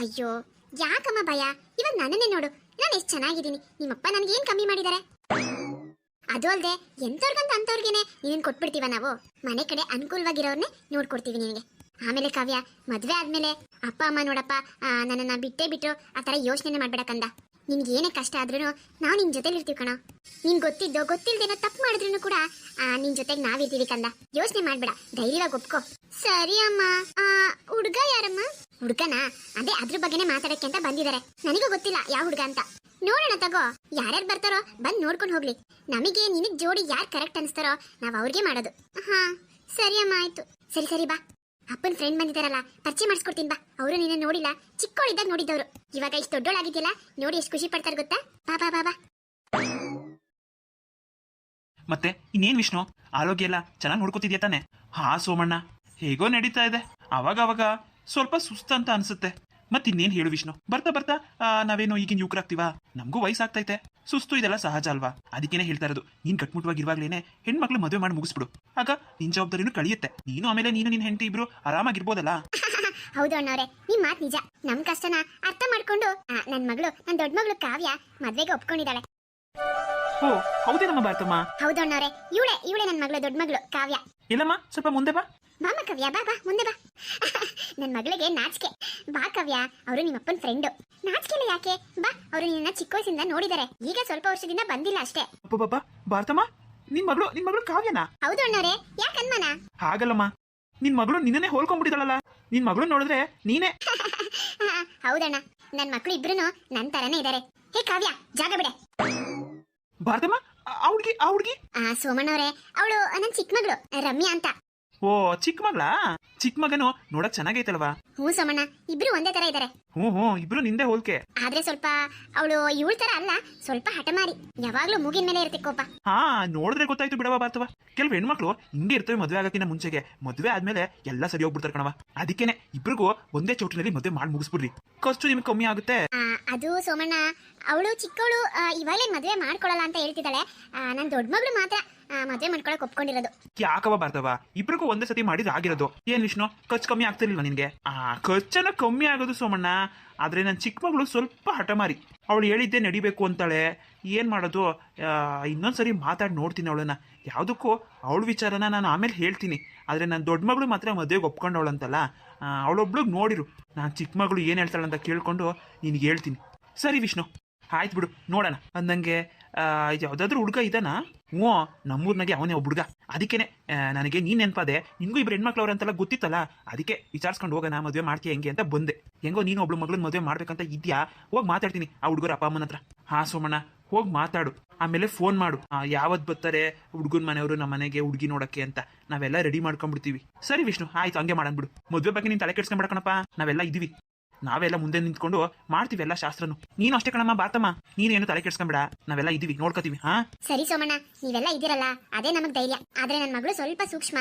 ಅಯ್ಯೋ ಯಾಕಮ್ಮ ಭಯ? ಇವಾಗ ನನ್ನನ್ನೇ ನೋಡು. ನಾನು ಎಷ್ಟು ಚೆನ್ನಾಗಿದ್ದೀನಿ. ನಿಮ್ಮಪ್ಪ ನನಗೆ ಏನು ಕಮ್ಮಿ ಮಾಡಿದ್ದಾರೆ ಅದು ಅಲ್ಲದೆ ಎಂಥವ್ರಿಗಂತ ಅಂಥವ್ರಿಗೇನೆ ನೀನ್ ಕೊಟ್ಬಿಡ್ತೀವ ನಾವು? ಮನೆ ಕಡೆ ಅನುಕೂಲವಾಗಿರೋರ್ನೇ ನೋಡ್ಕೊಡ್ತೀವಿ ನಿನಗೆ. ಆಮೇಲೆ ಕಾವ್ಯ, ಮದುವೆ ಆದಮೇಲೆ ಅಪ್ಪ, ಅಮ್ಮ ನೋಡಪ್ಪ ನನ್ನನ್ನು ಬಿಟ್ಟೇ ಬಿಟ್ಟು ಆ ಥರ ಯೋಚನೆ ಮಾಡಬೇಡಕ್ಕಂದ ಕಂದ. ನಿನ್ಗೆ ಏನೇ ಕಷ್ಟ ಆದ್ರೂ ನಾವು ನಿನ್ ಜೊತೆಲಿ ಇರ್ತೀವಿ ಕಣ. ನಿನ್ ಗೊತ್ತಿದ್ದೋ ಗೊತ್ತಿಲ್ದೇನೋ ತಪ್ಪು ಮಾಡಿದ್ರು ಕೂಡ ಆ, ನಿನ್ ಜೊತೆಗೆ ನಾವಿರ್ತೀವಿ ಕಂದ. ಯೋಚನೆ ಮಾಡ್ಬೇಡ ಧೈರ್ಯವಾಗಿ ಒಪ್ಕೋ. ಸರಿ ಅಮ್ಮ. ಹುಡ್ಗ ಯಾರಮ್ಮ? ಹುಡ್ಗನ? ಅದೇ ಅದ್ರ ಬಗ್ಗೆನೇ ಮಾತಾಡಕ್ಕೆ ಅಂತ ಬಂದಿದ್ದಾರೆ ನನಗೂ ಗೊತ್ತಿಲ್ಲ ಯಾವ ಹುಡ್ಗ ಅಂತ. ನೋಡೋಣ ತಗೋ ಯಾರ್ಯಾರು ಬರ್ತಾರೋ ಬಂದ್ ನೋಡ್ಕೊಂಡು ಹೋಗ್ಲಿ. ನಮಗೆ ನಿನಗ್ ಜೋಡಿ ಯಾರು ಕರೆಕ್ಟ್ ಅನ್ಸ್ತಾರೋ ನಾವ್ ಅವ್ರಿಗೆ ಮಾಡೋದು. ಹಾ ಸರಿ ಅಮ್ಮ ಆಯ್ತು. ಸರಿ ಸರಿ ಬಾ. ಅಪ್ಪನ ಫ್ರೆಂಡ್ ಬಂದಿದಾರಲ್ಲ, ಪರಿಚಯ ಮಾಡಿಸ್ಕೊಡ್ತೀನಿ ಬಾ. ಅವರು ನಿನ್ನ ನೋಡಿಲ್ಲ ಚಿಕ್ಕವಳಿದ್ದಾಗ ನೋಡಿದವರು ಇವಾಗ ಇಷ್ಟು ದೊಡ್ಡೋಳಾಗಿದ್ಯಲ್ಲ, ನೋಡಿ ಎಷ್ಟು ಖುಷಿ ಪಡ್ತಾರೆ ಗೊತ್ತಾ? ಬಾ ಬಾ ಬಾ ಮತ್ತೆ, ಇನ್ನೇನ್ ವಿಷ್ಣು? ಆರೋಗ್ಯ ಎಲ್ಲ ಚೆನ್ನಾಗಿ ನೋಡ್ಕೋತಿದ್ಯಾ ತಾನೆ? ಹಾ ಸೋಮಣ್ಣ, ಹೇಗೋ ನಡೀತಾ ಇದೆ. ಅವಾಗ ಅವಾಗ ಸ್ವಲ್ಪ ಸುಸ್ತಂತ ಅನ್ಸುತ್ತೆ. ಮತ್ತೆ ಇನ್ನೇನ್ ಹೇಳು ವಿಷ್ಣು? ಬರ್ತಾ ಬರ್ತಾ ನಾವೇನು ಈಗಿನ ಯುವಕರಾಗ್ತೀವಾ? ನಮಗೂ ವಯಸ್ಸಾಗ್ತೈತೆ. ಸುಸ್ತು ಇದೆಲ್ಲ ಸಹಜ ಅಲ್ವಾ? ಅದಕ್ಕೇನೆ ಹೇಳ್ತಾ ಇರೋದು. ನೀನ್ ಕಟ್ಮುಟ್ವಾಗಿರುವಾಗ್ಲೇನೆ ಹೆಣ್ಮಕ್ಳು ಮದುವೆ ಮಾಡಿ ಮುಗಿಸ್ಬಿಡು. ಆಗ ನಿನ್ ಜವಾಬ್ದಾರಿನೂ ಕಳಿಯುತ್ತೆ. ನೀನು ಆಮೇಲೆ ನೀನು ನಿನ್ ಹೆಂಡತಿ ಇಬ್ರು ಆರಾಮಾಗಿರ್ಬೋದಲ್ಲ? ಹೌದು ಅಣ್ಣವ್ರೆ ನಿಮ್ ಮಾತು ನಿಜ. ನಮ್ ಕಷ್ಟನ ಅರ್ಥ ಮಾಡ್ಕೊಂಡು ನನ್ ಮಗಳು ನನ್ ದೊಡ್ಡ ಮಗಳು ಕಾವ್ಯ ಮದ್ವೆಗೆ ಒಪ್ಕೊಂಡಿದ್ದಾಳೆ. ಓ ಹೌದೇನಮ್ಮ ಭಾರತಮ್ಮ? ಹೌದು ಅಣ್ಣವ್ರೆ ಇವಳೆ ಇವಳೆ ನನ್ ಮಗಳು ದೊಡ್ಡ ಮಗಳು ಕಾವ್ಯ. ಇಲ್ಲಮ್ಮ ಸ್ವಲ್ಪ ಮುಂದೆ ಬಾ. ಬಾಮ ಕವ್ಯ ಬಾ ಬಾ ಮುಂದೆ ಬಾ. ನನ್ನ ಮಗಳಿಗೆ ನಾಚಿಕೆ. ಬಾ ಕವ್ಯ ಅವರು ನಿಮ್ಮಪ್ಪನ ಫ್ರೆಂಡು ನಾಚಿಕೆಲ್ಲ ಯಾಕೆ? ಬಾ ಅವರು ನಿನ್ನ ಚಿಕ್ಕ ವಯಸ್ಸಿಂದ ನೋಡಿದ್ದಾರೆ. ಈಗ ಸ್ವಲ್ಪ ವರ್ಷದಿಂದ ಬಂದಿಲ್ಲ ಅಷ್ಟೇ. ಅಬ್ಬಬ್ಬಾ ಭಾರತಮ್ಮ ನಿನ್ ಮಗಳು ನಿನ್ ಮಗಳು ಕಾವ್ಯನಾ? ಹೌದು ಅಣ್ಣವ್ರೆ ಯಾಕೆ ಅನ್ಮನ? ಹಾಗಲ್ಲಮ್ಮ ನಿನ್ ಮಗಳು ನಿನ್ನನ್ನೇ ಹೋಲ್ಕೊಂಡ್ಬಿಟ್ಟಿದಾಳಲ್ಲ ನಿನ್ ಮಗಳು ನೋಡಿದ್ರೆ ನೀನೇ ಹೌದಣ್ಣ. ನನ್ ಮಕ್ಕಳು ಇಬ್ರು ನನ್ ತರನೇ ಇದಾರೆ. ಹೇ ಕಾವ್ಯ ಜಾಗ ಬಿಡೆ. ಭಾರತಮ್ಮ ಆ ಹುಡುಗಿ ಆ ಹುಡುಗಿ? ಆ, ಸೋಮಣ್ಣವ್ರೆ ಅವಳು ನನ್ನ ಚಿಕ್ಕ ಮಗಳು ರಮ್ಯಾ ಅಂತ. ಓ ಚಿಕ್ಕ ಮಗಳಾ? ಚಿಕ್ಕ ಮಗನು ನೋಡಕ್ ಚೆನ್ನಾಗೈತಲ್ವಾ? ಹ್ಞೂ ಸೋಮಣ್ಣ ಇಬ್ರು ಒಂದೇ ತರ ಇದಾರೆ. ಹ್ಞೂ ಹ್ಞೂ ಇಬ್ರು ನಿಂದೆ ಹೋಲ್ಕೆ. ಆದ್ರೆ ಸ್ವಲ್ಪ ಅವಳು ಇವಳ ತರ ಅಲ್ಲ ಸ್ವಲ್ಪ ಹಠಮಾರಿ ಯಾವಾಗ್ಲೂ ಮೂಗಿನ ಮೇಲೆ ಇರುತ್ತೆ ಕೋಪ. ಹಾ ನೋಡಿದ್ರೆ ಗೊತ್ತಾಯ್ತು ಬಿಡವ ಬಾರ್ತವ ಕೆಲವು ಹೆಣ್ಮಕ್ಳು ಹಿಂಗೆ ಇರ್ತವೆ ಮದ್ವೆ ಆಗಕ್ಕಿಂತ ಮುಂಚೆಗೆ. ಮದ್ವೆ ಆದ್ಮೇಲೆ ಎಲ್ಲ ಸರಿ ಹೋಗ್ಬಿಡ್ತಾರೆ ಕಣವ ಅದಕ್ಕೇನೆ ಇಬ್ರಿಗೂ ಒಂದೇ ಚೌಟಿನಲ್ಲಿ ಮದ್ವೆ ಮಾಡಿ ಮುಗಿಸ್ಬಿಡ್ರಿ. ಖರ್ಚು ನಿಮ್ಗೆ ಕಮ್ಮಿ ಆಗುತ್ತೆ. ಆ, ಅದು ಸೋಮಣ್ಣ ಅವಳು ಚಿಕ್ಕವಳು ಇವಾಗಲೇ ಮದುವೆ ಮಾಡ್ಕೊಳ್ಳಲ್ಲ ಅಂತ ಹೇಳ್ತಿದ್ದಾಳೆ. ನನ್ ದೊಡ್ಡ ಮಗಳು ಮಾತ್ರ ಆ, ಮದ್ವೆ ಮಾಡ್ಕೊಳಕ್ ಒಪ್ಕೊಂಡಿರೋದು. ಯಾಕವ ಬರ್ತವ ಇಬ್ರಿಗೂ ಒಂದೇ ಸತಿ ಮಾಡಿದ್ರೆ ಆಗಿರೋದು. ಏನ್ ವಿಷ್ಣು? ಖರ್ಚು ಕಮ್ಮಿ ಆಗ್ತಿರ್ಲಿಲ್ಲ ನಿನ್ಗೆ? ಆ, ಖರ್ಚನ ಕಮ್ಮಿ ಆಗೋದು ಸೋಮಣ್ಣ. ಆದ್ರೆ ನನ್ನ ಚಿಕ್ಕ ಮಗಳು ಸ್ವಲ್ಪ ಹಠಮಾರಿ ಅವಳು ಹೇಳಿದ್ದೆ ನಡಿಬೇಕು ಅಂತಾಳೆ. ಏನ್ ಮಾಡೋದು? ಇನ್ನೊಂದ್ಸರಿ ಮಾತಾಡಿ ನೋಡ್ತೀನಿ ಅವಳನ್ನ. ಯಾವುದಕ್ಕೂ ಅವಳ ವಿಚಾರನ ನಾನು ಆಮೇಲೆ ಹೇಳ್ತೀನಿ. ಆದ್ರೆ ನನ್ನ ದೊಡ್ಡ ಮಗಳು ಮಾತ್ರ ಮದುವೆಗೆ ಒಪ್ಕೊಂಡವಳಂತಲ್ಲ ಅವಳೊಬ್ಳಿಗೆ ನೋಡಿರು. ನಾನು ಚಿಕ್ಕ ಮಗಳು ಏನು ಹೇಳ್ತಾಳಂತ ಕೇಳ್ಕೊಂಡು ನಿನಗೆ ಹೇಳ್ತೀನಿ. ಸರಿ ವಿಷ್ಣು, ಆಯ್ತು ಬಿಡು, ನೋಡೋಣ. ಅಂದಂಗೆ ಯಾವುದಾದ್ರೂ ಹುಡುಗ ಇದ್ದಾನ? ಹ್ಞೂ, ನಮ್ಮೂರ್ನಾಗೆ ಅವನೇ ಒಬ್ಬ ಹುಡುಗ. ಅದಕ್ಕೇನೆ ನನಗೆ ನೀನ್ ನೆನಪಾದೆ ನಿನ್ಗೂ ಇಬ್ರು ಹೆಣ್ಮಕ್ಳವ್ರ ಅಂತೆಲ್ಲ ಗೊತ್ತಿತ್ತಲ್ಲ? ಅದಕ್ಕೆ ವಿಚಾರಿಸ್ಕೊಂಡು ಹೋಗೋಣ, ಮದುವೆ ಮಾಡ್ತೀಯ ಹೆಂಗೆ ಅಂತ ಬಂದೆ. ಹೆಂಗೋ ನೀನು ಒಬ್ಳು ಮಗಳನ್ನ ಮದುವೆ ಮಾಡ್ಬೇಕಂತ ಇದ್ಯಾ ಹೋಗಿ ಮಾತಾಡ್ತೀನಿ ಆ ಹುಡುಗರ ಅಪ್ಪ ಅಮ್ಮನ ಹತ್ರ. ಹಾ, ಸೋಮಣ್ಣ, ಹೋಗಿ ಮಾತಾಡು. ಆಮೇಲೆ ಫೋನ್ ಮಾಡು. ಯಾವತ್ತು ಬರ್ತಾರೆ ಹುಡುಗನ ಮನೆಯವರು ನಮ್ಮ ಮನೆಗೆ ಹುಡುಗಿ ನೋಡಕ್ಕೆ ಅಂತ. ನಾವೆಲ್ಲ ರೆಡಿ ಮಾಡ್ಕೊಂಡ್ಬಿಡ್ತೀವಿ. ಸರಿ ವಿಷ್ಣು, ಆಯ್ತು, ಹಂಗೆ ಮಾಡನ್ಬಿಡು ಮದುವೆ ಬಗ್ಗೆ ನೀನು ತಲೆ ಕೆಡ್ಸ್ಕೊಂಡ್ಬಿಡಕಣಪ್ಪ ನಾವೆಲ್ಲ ಇದೀವಿ ನಾವೆಲ್ಲ ಮುಂದೆ ನಿಂತ್ಕೊಂಡು ಮಾಡ್ತೀವಿ ಎಲ್ಲ ಶಾಸ್ತ್ರನು. ನೀನು ಅಷ್ಟೇ ಕಣಮ್ಮ ಬಾತಮ್ಮ. ನೀನೇನು ತಲೆ ಕೆಡ್ಸ್ಕೊಂಬೇಡ. ನಾವೆಲ್ಲ ಇದೀವಿ ನೋಡ್ಕೋತೀವಿ ಹಾ? ಸರಿ ಸೋಮಣ್ಣ ನೀವೆಲ್ಲ ಇದ್ದೀರಲ್ಲ ಅದೇ ನಮಗ್ ಧೈರ್ಯ. ಆದ್ರೆ ನನ್ನ ಮಗಳು ಸ್ವಲ್ಪ ಸೂಕ್ಷ್ಮ.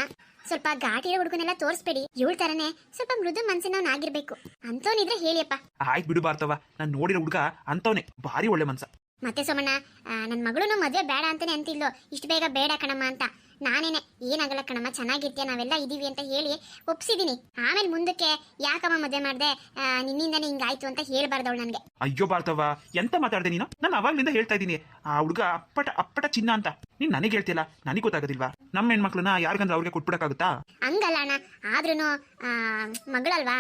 ಸ್ವಲ್ಪ ಘಾಟಿ ಇರೋ ಹುಡುಗನೆಲ್ಲ ತೋರಿಸ್ಬೇಡಿ. ಇವಳ ತರನೇ ಸ್ವಲ್ಪ ಮೃದು ಮನ್ಸಿನವನಾಗಿರ್ಬೇಕು ಅಂತವನಿದ್ರೆ ಹೇಳಿಯಪ್ಪ. ಆಯ್ತು ಬಿಡು ಬಾರ್ತವ ನಾನು ನೋಡಿರೋ ಹುಡುಗ ಅಂತವನೇ ಭಾರಿ ಒಳ್ಳೆ ಮನ್ಸ. ಮತ್ತೆ ಸೋಮಣ್ಣ ನನ್ನ ಮಗಳು ಮದುವೆ ಬೇಡ ಅಂತಾನೆ ಅಂತಿಲ್ಲೋ ಇಷ್ಟು ಬೇಗ ಬೇಡ ಕಣಮ್ಮ ಅಂತ. ನಾನೇನೆ. ಏನಾಗಲ್ಲ ಕಣಮ್ಮ ಚೆನ್ನಾಗಿರ್ತೀಯ ನಾವೆಲ್ಲ ಇದ್ದೀವಿ ಅಂತ ಹೇಳಿ ಒಪ್ಸಿದೀನಿ. ಆಮೇಲೆ ಮುಂದಕ್ಕೆ ಯಾಕಮ್ಮ ಮದುವೆ ಮಾಡ್ದೆ? ನಿನ್ನಿಂದನೇ ಹಿಂಗಾಯ್ತು ಅಂತ ಹೇಳ್ಬಾರ್ದವಳು ನನಗೆ. ಅಯ್ಯೋ ಬಾರ್ತವ ಎಂತ ಮಾತಾಡ್ದೆ ನೀನು? ನಾನು ಅವಾಗ್ಲಿಂದ ಹೇಳ್ತಾ ಇದ್ದೀನಿ. ಆ ಹುಡುಗ ಅಪ್ಪಟ ಅಪ್ಪಟ ಚಿನ್ನ ಅಂತ. ನೀನ್ ನನಗೆ ಹೇಳ್ತಿಲ್ಲ ನನಗೆ ಗೊತ್ತಾಗೋದಿಲ್ವಾ? ನಮ್ಮ ಹೆಣ್ಮಕ್ಳನ್ನ ಯಾರಿಗಂದ್ರೆ ಅವ್ರಿಗೆ ಕೊಟ್ಬಿಡಕ್ಕಾಗುತ್ತಾ? ಹಂಗಲ್ಲ ಅಣ್ಣ. ಆದ್ರೂ ಮಗಳಲ್ವಾ?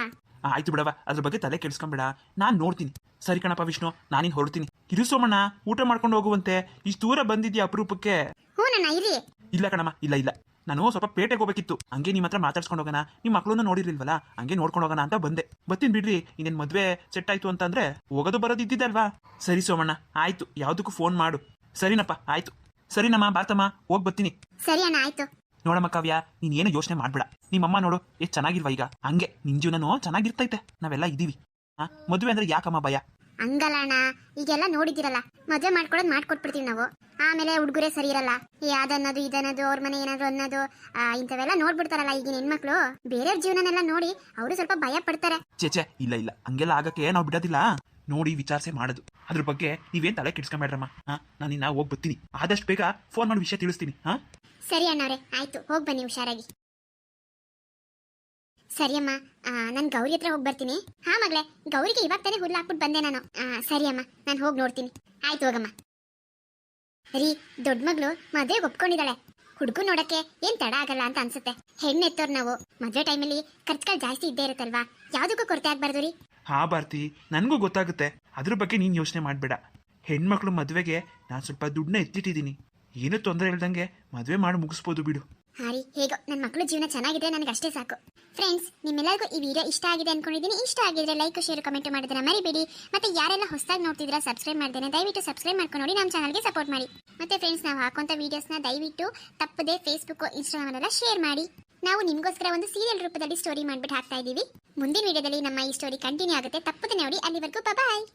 ಆಯ್ತು ಬಿಡವ ಅದ್ರ ಬಗ್ಗೆ ತಲೆ ಕೆಡ್ಸ್ಕೊಂಬೇಡ. ನಾನ್ ನೋಡ್ತೀನಿ. ಸರಿ ಕಣಪ್ಪ ವಿಷ್ಣು ನಾನಿನ್ ಹೊರಡ್ತೀನಿ. ಇರು ಸೋಮಣ್ಣ ಊಟ ಮಾಡ್ಕೊಂಡು ಹೋಗುವಂತೆ. ಇಷ್ಟು ದೂರ ಬಂದಿದ್ಯಾ ಅಪರೂಪಕ್ಕೆ? ಹ್ಞೂ ನನ್ನ ಇರಿ. ಇಲ್ಲ ಕಣಮ್ಮ ಇಲ್ಲ ಇಲ್ಲ. ನಾನು ಸ್ವಲ್ಪ ಪೇಟೆಗೆ ಹೋಗ್ಬೇಕಿತ್ತು. ಹಂಗೆ ನಿಮ್ಮ ಹತ್ರ ಮಾತಾಡ್ಸ್ಕೊಂಡು ಹೋಗೋಣ. ನಿಮ್ಮ ಮಕ್ಕಳನ್ನ ನೋಡಿರ್ಲಿಲ್ವಲ್ಲ? ಹಂಗೆ ನೋಡ್ಕೊಂಡು ಹೋಗೋಣ ಅಂತ ಬಂದೆ. ಬತ್ತೀನಿ ಬಿಡ್ರಿ. ಇನ್ನೇನ್ ಮದ್ವೆ ಸೆಟ್ ಆಯ್ತು ಅಂತಂದ್ರೆ ಹೋಗೋದು ಬರೋದು ಇದ್ದಿದ್ದಲ್ವಾ? ಸರಿ ಸೋಮಣ್ಣ ಆಯ್ತು. ಯಾವ್ದಕ್ಕೂ ಫೋನ್ ಮಾಡು. ಸರಿನಪ್ಪ ಆಯ್ತು. ಸರಿನಮ್ಮ ಬಾರ್ತಮ್ಮ ಹೋಗ್ ಬರ್ತೀನಿ. ಸರಿ ಅಣ್ಣ ಆಯ್ತು. ನೋಡಮ್ಮ ಕಾವ್ಯ ನೀನ್ ಏನು ಯೋಚನೆ ಮಾಡ್ಬೇಡ. ನಿಮ್ಮಮ್ಮ ನೋಡು ಎಷ್ಟು ಚೆನ್ನಾಗಿಲ್ವಾ ಈಗ? ಹಂಗೆ ನಿನ್ ಜೀವನನೂ ಚೆನ್ನಾಗಿರ್ತೈತೆ. ನಾವೆಲ್ಲ ಇದೀವಿ. ಮದುವೆ ಅಂದ್ರೆ ಯಾಕಮ್ಮ ಭಯ? ಹಂಗಲ್ಲ ಅಣ್ಣ ಈಗೆಲ್ಲ ನೋಡಿದಿರಲ್ಲ ಮದ್ವೆ ಮಾಡ್ಕೊಳ್ಳೋದು ಮಾಡ್ಕೊಟ್ಬಿಡ್ತೀವಿ ನಾವು. ಆಮೇಲೆ ಹುಡುಗರೇ ಸರಿ ಇರಲ್ಲ. ಈ ಅದನ್ನೋದು ಇದನ್ನೋದು ಅವ್ರ ಮನೆ ಏನಾದ್ರು ಅನ್ನೋದು ಇಂಥವೆಲ್ಲ ನೋಡ್ಬಿಡ್ತಾರಲ್ಲ ಈಗಿನ ಹೆಣ್ಮಕ್ಳು. ಬೇರೆಯವ್ರ ಜೀವನನೆಲ್ಲ ನೋಡಿ ಅವರು ಸ್ವಲ್ಪ ಭಯ ಪಡ್ತಾರೆ. ಚೇಚೆ ಇಲ್ಲ ಇಲ್ಲ ಹಂಗೆಲ್ಲ ಆಗಕ್ಕೆ ನಾವು ಬಿಡೋದಿಲ್ಲ. ನೋಡಿ ವಿಚಾರಿಸೆ ಮಾಡೋದು. ಅದ್ರ ಬಗ್ಗೆ ನೀವೇನ್ ತಲೆ ಕೆಡ್ಸ್ಕೊಂಬೇಡ್ರಮ್ಮ. ಹಾ ನಾನು ಇನ್ನ ಹೋಗಿ ಬರ್ತೀನಿ ಆದಷ್ಟು ಬೇಗ ಫೋನ್ ಮಾಡಿ ವಿಷಯ ತಿಳಿಸ್ತೀನಿ ಹಾ? ಸರಿ ಅಣ್ಣವ್ರೆ ಆಯ್ತು ಹೋಗಿ ಬನ್ನಿ ಹುಷಾರಾಗಿ. ಸರಿ ಅಮ್ಮ ನಾನು ಗೌರಿ ಹತ್ರ ಹೋಗಿ ಬರ್ತೀನಿ. ಹಾ ಮಗಳೇ ಗೌರಿಗೆ ಇವಾಗ ತಾನೇ ಹುಲ್ಲು ಹಾಕ್ಬಿಟ್ಟು ಬಂದೆ ನಾನು. ಆ, ಸರಿ ಅಮ್ಮ ನಾನು ಹೋಗಿ ನೋಡ್ತೀನಿ. ಆಯ್ತು ಹೋಗಮ್ಮ. ರೀ ದೊಡ್ಡ ಮಗಳು ಮದುವೆಗೆ ಒಪ್ಕೊಂಡಿದ್ದಾಳೆ. ಹುಡುಗು ನೋಡಕ್ಕೆ ಏನ್ ತಡ ಆಗಲ್ಲ ಅಂತ ಅನ್ಸುತ್ತೆ. ಹೆಣ್ಣೆತ್ತೋರ್ ನಾವು. ಮದುವೆ ಟೈಮಲ್ಲಿ ಖರ್ಚುಗಳು ಜಾಸ್ತಿ ಇದ್ದೇ ಇರುತ್ತಲ್ವಾ? ಯಾವ್ದಕ್ಕೂ ಕೊರತೆ ಆಗ್ಬಾರ್ದು ರೀ. ಹಾ ಭಾರತಿ ನನಗೂ ಗೊತ್ತಾಗುತ್ತೆ. ಅದ್ರ ಬಗ್ಗೆ ನೀನು ಯೋಚನೆ ಮಾಡಬೇಡ. ಹೆಣ್ಮಕ್ಳು ಮದುವೆಗೆ ನಾನು ಸ್ವಲ್ಪ ದುಡ್ಡನ್ನ ಎತ್ತಿಟ್ಟಿದ್ದೀನಿ. ಏನೂ ತೊಂದರೆ ಇಲ್ದಂಗೆ ಮದುವೆ ಮಾಡಿ ಮುಗಿಸ್ಬೋದು ಬಿಡು. ಹಾ ರೀ ಹೇಗೋ ನನ್ನ ಮಕ್ಕಳ ಜೀವನ ಚೆನ್ನಾಗಿದೆ ನನಗೆ ಅಷ್ಟೇ ಸಾಕು. ಫ್ರೆಂಡ್ಸ್ ನಿಮ್ಮೆಲ್ಲರಿಗೂ ಈ ವಿಡಿಯೋ ಇಷ್ಟ ಆಗಿದೆ ಅನ್ಕೊಂಡಿದ್ದೀನಿ. ಇಷ್ಟ ಆಗಿದ್ರೆ ಲೈಕ್ ಶೇರ್ ಕಮೆಂಟ್ ಮಾಡಿದ್ರೆ ಮರಿಬೇಡಿ. ಮತ್ತೆ ಯಾರೆಲ್ಲ ಹೊಸದಾಗಿ ನೋಡ್ತಿದ್ರೆ ಸಬ್ಸ್ಕ್ರೈಬ್ ಮಾಡ್ದೇನೆ, ದಯವಿಟ್ಟು ಸಬ್ಸ್ಕ್ರೈಬ್ ಮಾಡ್ಕೊಂಡು ನೋಡಿ ನಮ್ಮ ಚಾನಲ್ಗೆ ಸಪೋರ್ಟ್ ಮಾಡಿ. ಮತ್ತೆ ಫ್ರೆಂಡ್ಸ್ ನಾವು ಹಾಕುವಂಥ ವಿಡಿಯೋಸ್ನ ದಯವಿಟ್ಟು ತಪ್ಪದೆ ಫೇಸ್ಬುಕ್ ಇನ್ಸ್ಟಾಗ್ರಾಮಲ್ಲೆಲ್ಲ ಶೇರ್ ಮಾಡಿ. ನಾವು ನಿಮಗೋಸ್ಕರ ಒಂದು ಸೀರಿಯಲ್ ರೂಪದಲ್ಲಿ ಸ್ಟೋರಿ ಮಾಡಿಬಿಟ್ಟು ಹಾಕ್ತಾ ಇದ್ದೀವಿ. ಮುಂದಿನ ವಿಡಿಯೋದಲ್ಲಿ ನಮ್ಮ ಈ ಸ್ಟೋರಿ ಕಂಟಿನ್ಯೂ ಆಗುತ್ತೆ. ತಪ್ಪದೆ ನೋಡಿ. ಅಲ್ಲಿವರೆಗೂ ಬಾಯ್